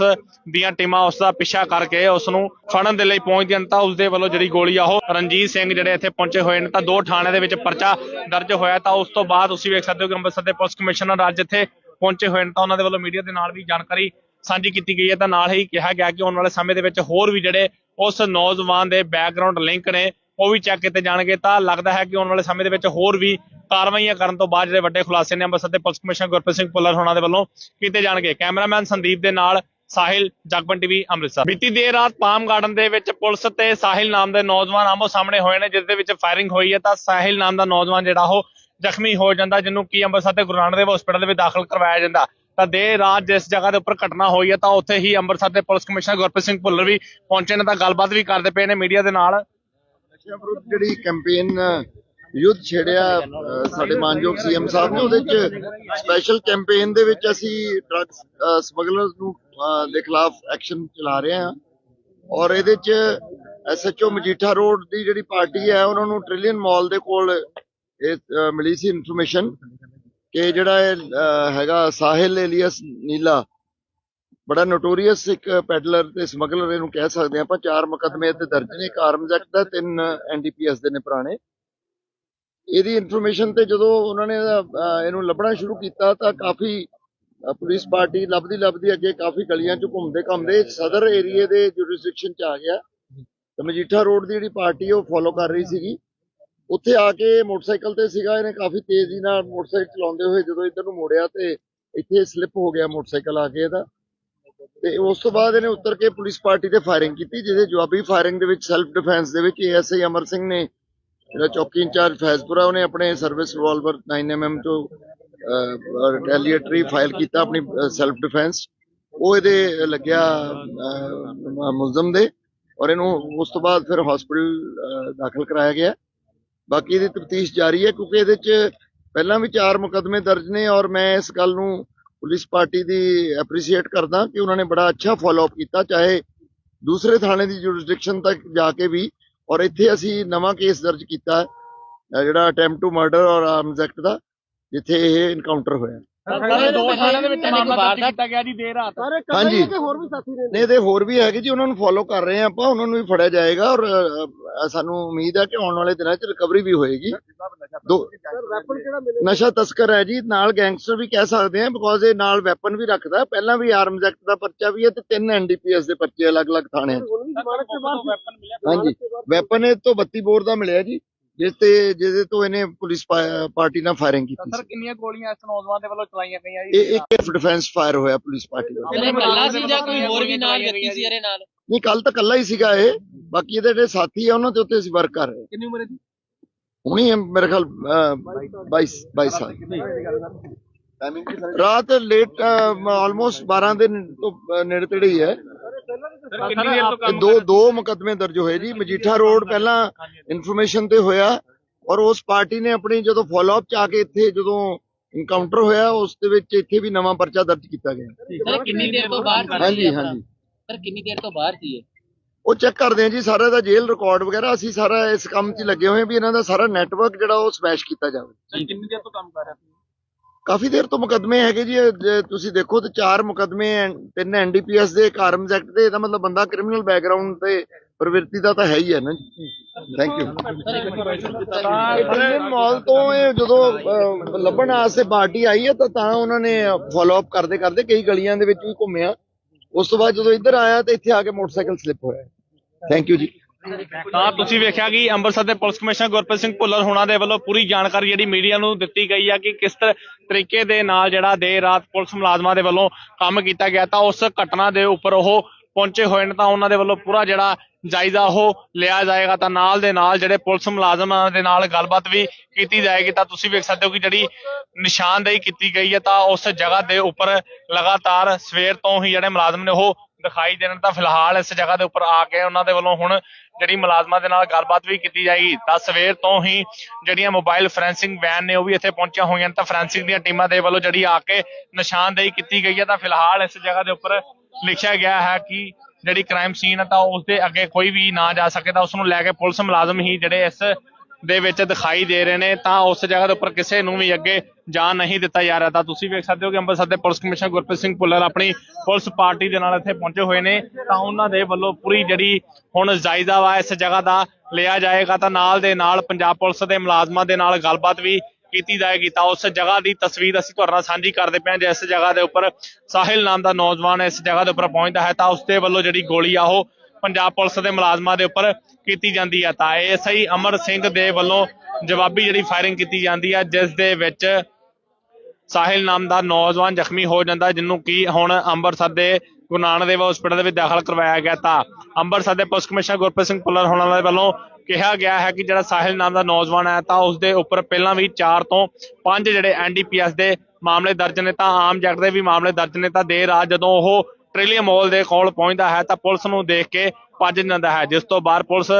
ਦੀਆਂ ਟੀਮਾਂ ਉਸ ਦਾ ਪਿੱਛਾ ਕਰਕੇ ਉਸ ਨੂੰ ਫੜਨ ਦੇ ਲਈ ਪਹੁੰਚਦੀਆਂ ਨੇ ਤਾਂ ਉਸ ਦੇ ਵੱਲੋਂ ਜਿਹੜੀ ਗੋਲੀ ਆ ਉਹ ਰਣਜੀਤ ਸਿੰਘ ਜਿਹੜੇ ਇੱਥੇ ਪਹੁੰਚੇ ਹੋਏ ਨੇ ਤਾਂ ਦੋ ਥਾਣੇ ਦੇ ਵਿੱਚ ਪਰਚਾ ਦਰਜ ਹੋਇਆ ਤਾਂ ਉਸ ਤੋਂ ਬਾਅਦ ਤੁਸੀਂ ਵੇਖ ਸਕਦੇ ਹੋ ਕਿ ਅੰਮ੍ਰਿਤਸਰ ਦੇ ਪੁਲਿਸ ਕਮਿਸ਼ਨਰ ਅੱਜ ਇੱਥੇ ਪਹੁੰਚੇ ਹੋਏ ਨੇ ਤਾਂ ਉਹਨਾਂ ਦੇ ਵੱਲੋਂ ਮੀਡੀਆ ਦੇ ਨਾਲ ਵੀ ਜਾਣਕਾਰੀ ਸਾਂਝੀ ਕੀਤੀ ਗਈ ਹੈ ਤਾਂ ਨਾਲ ਹੀ ਕਿਹਾ ਗਿਆ ਕਿ ਆਉਣ ਵਾਲੇ ਸਮੇਂ ਦੇ ਵਿੱਚ ਹੋਰ ਵੀ ਜਿਹੜੇ ਉਸ ਨੌਜਵਾਨ ਦੇ ਬੈਕਗ੍ਰਾਉਂਡ ਲਿੰਕ ਨੇ ਉਹ ਵੀ ਚੈੱਕ ਕੀਤੇ ਜਾਣਗੇ, ਤਾਂ ਲੱਗਦਾ ਹੈ ਕਿ ਆਉਣ ਵਾਲੇ ਸਮੇਂ ਦੇ ਵਿੱਚ ਹੋਰ ਵੀ ਕਾਰਵਾਈਆਂ ਕਰਨ ਤੋਂ ਬਾਅਦ ਜਿਹੜੇ ਵੱਡੇ ਖੁਲਾਸੇ ਨੇ ਅੰਮ੍ਰਿਤਸਰ ਦੇ ਪੁਲਿਸ ਕਮਿਸ਼ਨਰ ਗੁਰਪ੍ਰੀਤ ਸਿੰਘ ਭੁੱਲਰ ਹੋਣਾ ਦੇ ਵੱਲੋਂ ਕੀਤੇ ਜਾਣਗੇ। ਕੈਮਰਾਮੈਨ ਸੰਦੀਪ ਦੇ ਨਾਲ ਸਾਹਿਲ, ਜਗਬਨ ਟੀਵੀ, ਅੰਮ੍ਰਿਤਸਰ। ਬੀਤੀ ਦੇਰ ਰਾਤ ਪਾਮ ਗਾਰਡਨ ਦੇ ਵਿੱਚ ਪੁਲਿਸ ਤੇ ਸਾਹਿਲ ਨਾਮ ਦੇ ਨੌਜਵਾਨ ਆਮੋ ਸਾਹਮਣੇ ਹੋਏ ਨੇ, ਜਿਸ ਦੇ ਵਿੱਚ ਫਾਇਰਿੰਗ ਹੋਈ ਹੈ, ਤਾਂ ਸਾਹਿਲ ਨਾਮ ਦਾ ਨੌਜਵਾਨ ਜਿਹੜਾ ਉਹ ਜ਼ਖਮੀ ਹੋ ਜਾਂਦਾ, ਜਿਹਨੂੰ ਕੀ ਅੰਮ੍ਰਿਤਸਰ ਦੇ ਗੁਰੂ ਨਾਨਕ ਦੇਵ ਹਸਪੀਟਲ ਦੇ ਵਿੱਚ ਦਾਖਲ ਕਰਵਾਇਆ ਜਾਂਦਾ। ਤਾਂ ਦੇਰ ਰਾਤ ਜਿਸ ਜਗ੍ਹਾ ਦੇ ਉੱਪਰ ਘਟਨਾ ਹੋਈ ਹੈ, ਤਾਂ ਉੱਥੇ ਹੀ ਅੰਮ੍ਰਿਤਸਰ ਦੇ ਪੁਲਿਸ ਕਮਿਸ਼ਨਰ ਗੁਰਪ੍ਰੀਤ ਸਿੰਘ ਭੁੱਲਰ ਵੀ ਪਹੁੰਚੇ ਨੇ, ਤਾਂ ਗੱਲਬਾਤ ਵੀ ਕਰਦੇ ਪਏ ਨੇ ਮੀਡੀਆ ਦੇ ਨਾਲ। ਨਸ਼ਿਆਂ ਵਿਰੁੱਧ ਜਿਹੜੀ ਕੈਂਪੇਨ ਯੁੱਧ ਛੇੜਿਆ ਸਾਡੇ ਮਾਨਯੋਗ ਸੀਐਮ ਸਾਹਿਬ ਨੇ, ਉਹਦੇ ਚ ਸਪੈਸ਼ਲ ਕੈਂਪੇਨ ਦੇ ਵਿੱਚ ਅਸੀਂ ਡਰੱਗਸ ਸਮਗਲਰਸ ਨੂੰ ਦੇ ਖਿਲਾਫ ਐਕਸ਼ਨ ਚਲਾ ਰਹੇ ਹਾਂ। ਔਰ ਇਹਦੇ ਚ ਐਸਐਚਓ ਮਜੀਠਾ ਰੋਡ ਦੀ ਜਿਹੜੀ ਪਾਰਟੀ ਹੈ, ਉਹਨਾਂ ਨੂੰ ਟ੍ਰਿਲੀਅਨ ਮਾਲ ਦੇ ਕੋਲ ਇਹ ਮਿਲੀ ਸੀ ਇਨਫੋਰਮੇਸ਼ਨ ਕਿ ਜਿਹੜਾ ਇਹ ਹੈਗਾ, ਸਾਹਿਲ ਏਲੀਅਸ ਨੀਲਾ ਬੜਾ ਨੋਟੋਰੀਅਸ ਇੱਕ ਪੈਡਲਰ ਤੇ ਸਮਗਲਰ ਇਹਨੂੰ ਕਹਿ ਸਕਦੇ ਹਾਂ ਆਪਾਂ। ਚਾਰ ਮੁਕੱਦਮੇ ਤੇ ਦਰਜ ਨੇ। ਇੱਕ ਆਰਮਜ਼ ਐਕਟ ਦਾ, ਤਿੰਨ ਐਨਡੀਪੀਐਸ ਦੇ ਨੇ ਪੁਰਾਣੇ। ਇਹਦੀ ਇਨਫੋਰਮੇਸ਼ਨ ਤੇ ਜਦੋਂ ਉਹਨਾਂ ਨੇ ਇਹਨੂੰ ਲੱਭਣਾ ਸ਼ੁਰੂ ਕੀਤਾ ਤਾਂ ਕਾਫੀ ਪੁਲਿਸ ਪਾਰਟੀ ਲੱਭਦੀ ਲੱਭਦੀ ਅੱਗੇ ਕਾਫੀ ਗਲੀਆਂ ਚ ਘੁੰਮਦੇ ਘੁੰਮਦੇ ਸਦਰ ਏਰੀਏ ਦੇ ਜੁਰਿਸਡਿਕਸ਼ਨ ਚ ਆ ਗਿਆ। ਤੇ ਮਜੀਠਾ ਰੋਡ ਦੀ ਜਿਹੜੀ ਪਾਰਟੀ ਉਹ ਫੋਲੋ ਕਰ ਰਹੀ ਸੀਗੀ। ਉੱਥੇ ਆ ਕੇ ਮੋਟਰਸਾਈਕਲ ਤੇ ਸੀਗਾ। ਇਹਨੇ ਕਾਫੀ ਤੇਜ਼ੀ ਨਾਲ ਮੋਟਰਸਾਈਕਲ ਚਲਾਉਂਦੇ ਹੋਏ ਜਦੋਂ ਇੱਧਰ ਨੂੰ ਮੋੜਿਆ ਤੇ ਇੱਥੇ ਸਲਿੱਪ ਹੋ ਗਿਆ ਮੋਟਰਸਾਈਕਲ ਆ ਕੇ ਇਹਦਾ। ਤੇ ਉਸ ਤੋਂ ਬਾਅਦ ਇਹਨੇ ਉੱਤਰ ਕੇ ਪੁਲਿਸ ਪਾਰਟੀ ਤੇ ਫਾਇਰਿੰਗ ਕੀਤੀ, ਜਿਹਦੇ ਜਵਾਬੀ ਫਾਇਰਿੰਗ ਦੇ ਵਿੱਚ ਸੈਲਫ ਡਿਫੈਂਸ ਦੇ ਵਿੱਚ ਏਐਸਆਈ ਅਮਰ ਸਿੰਘ ਨੇ, ਜਿਹੜਾ ਚੌਕੀ ਇੰਚਾਰਜ ਫੈਜ਼ਪੁਰਾ, ਉਹਨੇ ਆਪਣੇ ਸਰਵਿਸ ਰਿਵਾਲਵਰ 9mm ਤੋਂ ਰਿਟੈਲੀਏਟਰੀ ਫਾਇਲ ਕੀਤਾ ਆਪਣੀ ਸੈਲਫ ਡਿਫੈਂਸ ਉਹ ਇਹਦੇ ਲੱਗਿਆ ਮੁਲਜ਼ਮ ਦੇ ਔਰ ਇਹਨੂੰ ਉਸ ਤੋਂ ਬਾਅਦ ਫਿਰ ਹਸਪੀਟਲ ਦਾਖਲ ਕਰਾਇਆ ਗਿਆ। ਬਾਕੀ ਇਹਦੀ ਤਫਤੀਸ਼ ਜਾਰੀ ਹੈ ਕਿਉਂਕਿ ਇਹਦੇ ਚ ਪਹਿਲਾਂ ਵੀ ਚਾਰ ਮੁਕੱਦਮੇ ਦਰਜ ਨੇ ਔਰ ਮੈਂ ਇਸ ਗੱਲ ਨੂੰ ਪੁਲਿਸ ਪਾਰਟੀ ਦੀ ਐਪਰੀਸ਼ੀਏਟ ਕਰਦਾ ਕਿ ਉਹਨਾਂ ਨੇ ਬੜਾ ਅੱਛਾ ਫਾਲੋ ਅਪ ਕੀਤਾ, ਚਾਹੇ ਦੂਸਰੇ ਥਾਣੇ ਦੀ ਜੁਰਿਸਡਿਕਸ਼ਨ ਤੱਕ ਜਾ ਕੇ ਵੀ। ਔਰ ਇੱਥੇ ਅਸੀਂ ਨਵਾਂ ਕੇਸ ਦਰਜ ਕੀਤਾ ਜਿਹੜਾ ਅਟੈਂਪਟ ਟੂ ਮਰਡਰ ਔਰ ਆਰਮਸ ਐਕਟ ਦਾ, ਜਿੱਥੇ ਇਹ ਇਨਕਾਊਂਟਰ ਹੋਇਆ। ਦੋ ਥਾਣਿਆਂ ਦੇ ਵਿੱਚ ਮਾਮਲਾ ਦਰਜ ਕੀਤਾ ਗਿਆ ਜੀ ਦੇਰ ਰਾਤ। ਹਾਂਜੀ। ਨਹੀਂ ਇਹਦੇ ਹੋਰ ਵੀ ਹੈਗੇ ਜੀ ਉਹਨਾਂ ਨੂੰ ਫੋਲੋ ਕਰ ਰਹੇ ਆ ਆਪਾਂ ਉਹਨਾਂ ਨੂੰ ਵੀ ਫੜਿਆ ਜਾਏਗਾ ਔਰ ਸਾਨੂੰ ਉਮੀਦ ਹੈ ਕਿ ਆਉਣ ਵਾਲੇ ਦਿਨਾਂ 'ਚ ਰਿਕਵਰੀ ਵੀ ਹੋਏਗੀ। ਦੋ ਨਸ਼ਾ ਤਸਕਰ ਹੈ ਜੀ ਨਾਲ ਗੈਂਗਸਟਰ ਵੀ ਕਹਿ ਸਕਦੇ ਆ ਬਿਕੋਜ਼ ਇਹ ਨਾਲ ਵੈਪਨ ਵੀ ਰੱਖਦਾ ਹੈ। ਪਹਿਲਾਂ ਵੀ ਆਰਮਸ ਐਕਟ ਦਾ ਪਰਚਾ ਵੀ ਹੈ ਤੇ ਤਿੰਨ ਐਨਡੀਪੀਐਸ ਦੇ ਪਰਚੇ ਅਲੱਗ-ਅਲੱਗ ਥਾਣਿਆਂ 'ਚ ਹਾਂਜੀ ਵੈਪਨ ਇਹ ਤੋਂ 32 ਬੋਰ ਦਾ ਮਿਲਿਆ ਜੀ। ਜਿਸ ਤੇ ਜਿਹਦੇ ਤੋਂ ਇਹਨੇ ਪੁਲਿਸ ਪਾ- ਪਾਰਟੀ ਨਾਲ ਫਾਇਰਿੰਗ ਕੀਤੀ ਸਰ ਸੀ। ਕਿੰਨੀਆਂ ਗੋਲੀਆਂ ਇਸ ਨੌਜਵਾਨ ਦੇ ਵੱਲੋਂ ਚਲਾਈਆਂ ਗਈਆਂ ਜੀ? ਇਹ ਇੱਕ ਡਿਫੈਂਸ ਫਾਇਰ ਹੋਇਆ ਪੁਲਿਸ ਪਾਰਟੀ ਦਾ ਇਹ ਇਕੱਲਾ ਸੀ ਜਾਂ ਕੋਈ ਹੋਰ ਵੀ ਨਾਲ ਵਿਅਕਤੀ ਸੀ ਇਹਦੇ ਨਾਲ? ਨਹੀਂ ਕੱਲ ਤਾਂ ਕੱਲਾ ਹੀ ਸੀਗਾ ਇਹ। ਬਾਕੀ ਇਹਦੇ ਜਿਹੜੇ ਸਾਥੀ ਆ ਉਹਨਾਂ ਦੇ ਉੱਤੇ ਅਸੀਂ ਵਰਕ ਕਰ ਰਹੇ ਹਾਂ। ਕਿੰਨੀ ਉਮਰ ਹੈ ਜੀ? ਹੁਣੀ ਇਹ ਮੇਰੇ ਖਿਆਲ 22 22 ਸਾਲ। ਰਾਤ ਲੇਟ ਆਲਮੋਸਟ 12 ਦੇ ਤੋਂ ਨੇੜੇ ਤੇੜੇ ਹੀ ਹੈ। ਇਹ ਦੋ ਦੋ ਮੁਕੱਦਮੇ ਦਰਜ ਹੋਏ ਜੀ। ਮਜੀਠਾ ਰੋਡ ਪਹਿਲਾਂ ਇਨਫੋਰਮੇਸ਼ਨ ਤੇ ਹੋਇਆ ਔਰ ਉਸ ਪਾਰਟੀ ਨੇ ਆਪਣੀ ਜਦੋਂ ਫਾਲੋ ਅਪ ਚ ਆ ਕੇ ਇੱਥੇ ਜਦੋਂ ਇਨਕਾਊਂਟਰ ਹੋਇਆ ਉਸ ਦੇ ਵਿੱਚ ਇੱਥੇ ਵੀ ਨਵਾਂ ਪਰਚਾ ਦਰਜ ਕੀਤਾ ਗਿਆ। ਸਰ ਕਿੰਨੀ ਦੇਰ ਤੋਂ ਬਾਹਰ ਸੀ? ਹਾਂਜੀ ਹਾਂਜੀ। ਸਰ ਕਿੰਨੀ ਦੇਰ ਤੋਂ ਬਾਹਰ ਸੀ ਇਹ? ਉਹ ਚੈੱਕ ਕਰਦੇ ਆ ਜੀ ਸਾਰਾ ਦਾ ਜੇਲ੍ਹ ਰਿਕਾਰਡ ਵਗੈਰਾ ਅਸੀਂ ਸਾਰਾ ਇਸ ਕੰਮ 'ਚ ਲੱਗੇ ਹੋਏ ਹਾਂ ਵੀ ਇਹਨਾਂ ਦਾ ਸਾਰਾ ਨੈਟਵਰਕ ਜਿਹੜਾ ਉਹ ਸਮੈਸ਼ ਕੀਤਾ ਜਾਵੇ। ਕਿੰਨੀ ਦੇਰ ਤੋਂ ਕੰਮ ਕਰ ਰਿਹਾ ਕਾਫੀ ਦੇਰ ਤੋਂ ਮੁਕੱਦਮੇ ਹੈਗੇ ਜੀ ਜੇ ਤੁਸੀਂ ਦੇਖੋ ਤੇ ਚਾਰ ਮੁਕੱਦਮੇ ਤਿੰਨ ਐਨਡੀਪੀਐਸ ਦੇ ਇੱਕ ਆਰਮਜ਼ ਐਕਟ ਦੇ, ਇਹਦਾ ਮਤਲਬ ਬੰਦਾ ਕ੍ਰਿਮੀਨਲ ਬੈਕਗ੍ਰਾਉਂਡ ਤੇ ਪ੍ਰਵਿਰਤੀ ਦਾ ਤਾਂ ਹੈ ਹੀ ਹੈ ਨਾ ਥੈਂਕ ਯੂ ਮਾਲ ਤੋਂ ਇਹ ਜਦੋਂ ਲੱਭਣ ਵਾਸਤੇ ਪਾਰਟੀ ਆਈ ਹੈ ਤਾਂ ਤਾਂ ਉਹਨਾਂ ਨੇ ਫਾਲੋ ਅਪ ਕਰਦੇ ਕਰਦੇ ਕਈ ਗਲੀਆਂ ਦੇ ਵਿੱਚ ਵੀ ਘੁੰਮਿਆ। ਉਸ ਤੋਂ ਬਾਅਦ ਜਦੋਂ ਇੱਧਰ ਆਇਆ ਤੇ ਇੱਥੇ ਆ ਕੇ ਮੋਟਰਸਾਈਕਲ ਸਲਿੱਪ ਹੋਇਆ। ਥੈਂਕ ਯੂ ਜੀ। ਤਾਂ ਤੁਸੀਂ ਵੇਖਿਆ ਕਿ ਅੰਮ੍ਰਿਤਸਰ ਦੇ ਪੁਲਿਸ ਕਮਿਸ਼ਨਰ ਗੁਰਪ੍ਰੀਤ ਸਿੰਘ ਭੁੱਲਰ ਹੋਣਾ ਦੇ ਵੱਲੋਂ ਪੂਰੀ ਜਾਣਕਾਰੀ ਜਿਹੜੀ ਮੀਡੀਆ ਨੂੰ ਦਿੱਤੀ ਗਈ ਆ ਕਿ ਕਿਸ ਤਰੀਕੇ ਦੇ ਨਾਲ ਜਿਹੜਾ ਦੇਰ ਰਾਤ ਪੁਲਿਸ ਮੁਲਾਜ਼ਮਾਂ ਦੇ ਵੱਲੋਂ ਕੰਮ ਕੀਤਾ ਗਿਆ, ਤਾਂ ਉਸ ਘਟਨਾ ਦੇ ਉੱਪਰ ਉਹ ਪਹੁੰਚੇ ਹੋਏ ਨੇ, ਤਾਂ ਉਹਨਾਂ ਦੇ ਵੱਲੋਂ ਪੂਰਾ ਜਿਹੜਾ ਜਾਇਜ਼ਾ ਉਹ ਲਿਆ ਜਾਏਗਾ, ਤਾਂ ਨਾਲ ਦੇ ਨਾਲ ਜਿਹੜੇ ਪੁਲਿਸ ਮੁਲਾਜ਼ਮਾਂ ਦੇ ਨਾਲ ਗੱਲਬਾਤ ਵੀ ਕੀਤੀ ਜਾਏਗੀ, ਤਾਂ ਤੁਸੀਂ ਵੇਖ ਸਕਦੇ ਹੋ ਕਿ ਜਿਹੜੀ ਨਿਸ਼ਾਨਦੇਹੀ ਕੀਤੀ ਗਈ ਹੈ ਤਾਂ ਉਸ ਜਗ੍ਹਾ ਦੇ ਉੱਪਰ ਲਗਾਤਾਰ ਸਵੇਰ ਤੋਂ ਹੀ ਜਿਹੜੇ ਮੁਲਾਜ਼ਮ ਨੇ ਉਹ ਦਿਖਾਈ ਦੇਣ, ਤਾਂ ਫਿਲਹਾਲ ਇਸ ਜਗ੍ਹਾ ਦੇ ਉੱਪਰ ਆ ਕੇ ਉਹਨਾਂ ਦੇ ਵੱਲੋਂ ਹੁਣ ਜਿਹੜੀ ਮੁਲਾਜ਼ਮਾਂ ਦੇ ਨਾਲ ਗੱਲਬਾਤ ਵੀ ਕੀਤੀ ਜਾਏਗੀ, ਤਾਂ ਸਵੇਰ ਤੋਂ ਹੀ ਜਿਹੜੀਆਂ ਮੋਬਾਈਲ ਫੋਰੈਂਸਿੰਗ ਵੈਨ ਨੇ ਉਹ ਵੀ ਇੱਥੇ ਪਹੁੰਚੀਆਂ ਹੋਈਆਂ ਨੇ, ਤਾਂ ਫੋਰੈਂਸਿੰਗ ਦੀਆਂ ਟੀਮਾਂ ਦੇ ਵੱਲੋਂ ਜਿਹੜੀ ਆ ਕੇ ਨਿਸ਼ਾਨਦੇਹੀ ਕੀਤੀ ਗਈ ਹੈ, ਤਾਂ ਫਿਲਹਾਲ ਇਸ ਜਗ੍ਹਾ ਦੇ ਉੱਪਰ ਲਿਖਿਆ ਗਿਆ ਹੈ ਕਿ ਜਿਹੜੀ ਕ੍ਰਾਈਮ ਸੀਨ ਹੈ ਤਾਂ ਉਸ ਦੇ ਅੱਗੇ ਕੋਈ ਵੀ ਨਾ ਜਾ ਸਕੇ, ਤਾਂ ਉਸ ਨੂੰ ਲੈ ਕੇ ਪੁਲਿਸ ਮੁਲਾਜ਼ਮ ਹੀ ਜਿਹੜੇ ਇਸ ਦੇ ਵਿੱਚ ਦਿਖਾਈ ਦੇ ਰਹੇ ਨੇ, ਤਾਂ ਉਸ ਜਗ੍ਹਾ ਦੇ ਉੱਪਰ ਕਿਸੇ ਨੂੰ ਵੀ ਅੱਗੇ ਜਾਣ ਨਹੀਂ ਦਿੱਤਾ ਜਾ ਰਿਹਾ। ਤਾਂ ਤੁਸੀਂ ਵੇਖ ਸਕਦੇ ਹੋ ਕਿ ਅੰਮ੍ਰਿਤਸਰ ਦੇ ਪੁਲਿਸ ਕਮਿਸ਼ਨਰ ਗੁਰਪ੍ਰੀਤ ਸਿੰਘ ਭੁੱਲਰ ਆਪਣੀ ਪੁਲਿਸ ਪਾਰਟੀ ਦੇ ਨਾਲ ਇੱਥੇ ਪਹੁੰਚੇ ਹੋਏ ਨੇ। ਤਾਂ ਉਹਨਾਂ ਦੇ ਵੱਲੋਂ ਪੂਰੀ ਜਿਹੜੀ ਹੁਣ ਜਾਇਜ਼ਾ ਵਾ, ਇਸ ਜਗ੍ਹਾ ਦਾ ਲਿਆ ਜਾਏਗਾ। ਤਾਂ ਨਾਲ ਦੇ ਨਾਲ ਪੰਜਾਬ ਪੁਲਿਸ ਦੇ ਮੁਲਾਜ਼ਮਾਂ ਦੇ ਨਾਲ ਗੱਲਬਾਤ ਵੀ ਕੀਤੀ ਜਾਏਗੀ। ਤਾਂ ਉਸ ਜਗ੍ਹਾ ਦੀ ਤਸਵੀਰ ਅਸੀਂ ਤੁਹਾਡੇ ਨਾਲ ਸਾਂਝੀ ਕਰਦੇ ਪਏ ਹਾਂ, ਜਿਸ ਜਗ੍ਹਾ ਦੇ ਉੱਪਰ ਸਾਹਿਲ ਨਾਮ ਦਾ ਨੌਜਵਾਨ ਇਸ ਜਗ੍ਹਾ ਦੇ ਉੱਪਰ ਪਹੁੰਚਦਾ ਹੈ। ਤਾਂ ਉਸ ਦੇ ਵੱਲੋਂ ਜਿਹੜੀ ਗੋਲੀ ਆ, ਉਹ ਪੰਜਾਬ ਪੁਲਿਸ ਦੇ ਮੁਲਾਜ਼ਮਾਂ ਦੇ ਉੱਪਰ ਕੀਤੀ ਜਾਂਦੀ ਹੈ ਤਾਂ ਐਸਆਈ ਅਮਰ ਸਿੰਘ ਦੇ ਵੱਲੋਂ ਜਵਾਬੀ ਜਿਹੜੀ ਫਾਇਰਿੰਗ ਕੀਤੀ ਜਾਂਦੀ ਹੈ ਜਿਸ ਦੇ ਵਿੱਚ ਸਾਹਿਲ ਨਾਮ ਦਾ ਨੌਜਵਾਨ ਜ਼ਖਮੀ ਹੋ ਜਾਂਦਾ, ਜਿਹਨੂੰ ਕੀ ਹੁਣ ਅੰਮ੍ਰਿਤਸਰ ਦੇ ਗੁਰੂ ਨਾਨਕ ਦੇਵ ਹਸਪੀਟਲ ਦੇ ਵਿੱਚ ਦਾਖਲ ਕਰਵਾਇਆ ਗਿਆ ਤਾਂ ਅੰਮ੍ਰਿਤਸਰ ਦੇ ਪੁਲਿਸ ਕਮਿਸ਼ਨਰ ਗੁਰਪ੍ਰੀਤ ਸਿੰਘ ਭੁੱਲਰ ਹੋਣਾ ਦੇ ਵੱਲੋਂ ਕਿਹਾ ਗਿਆ ਹੈ ਕਿ ਜਿਹੜਾ ਸਾਹਿਲ ਨਾਮ ਦਾ ਨੌਜਵਾਨ ਹੈ, ਤਾਂ ਉਸ ਦੇ ਉੱਪਰ ਪਹਿਲਾਂ ਵੀ 4 ਤੋਂ 5 ਜਿਹੜੇ ਐਨਡੀਪੀਐਸ ਦੇ ਮਾਮਲੇ ਦਰਜ ਨੇ, ਤਾਂ ਆਮ ਜਗਤ ਦੇ ਵੀ ਮਾਮਲੇ ਦਰਜ ਨੇ, ਤਾਂ ਦੇਰ ਰਾਤ ਜਦੋਂ ਉਹ ਟ੍ਰਿਲੀਅਮ ਮਾਲ ਦੇ ਕੋਲ ਪਹੁੰਚਦਾ ਹੈ ਤਾਂ ਪੁਲਿਸ ਨੂੰ ਦੇਖ ਕੇ ਭੱਜ ਜਾਂਦਾ ਹੈ, ਜਿਸ ਤੋਂ ਬਾਅਦ ਪੁਲਿਸ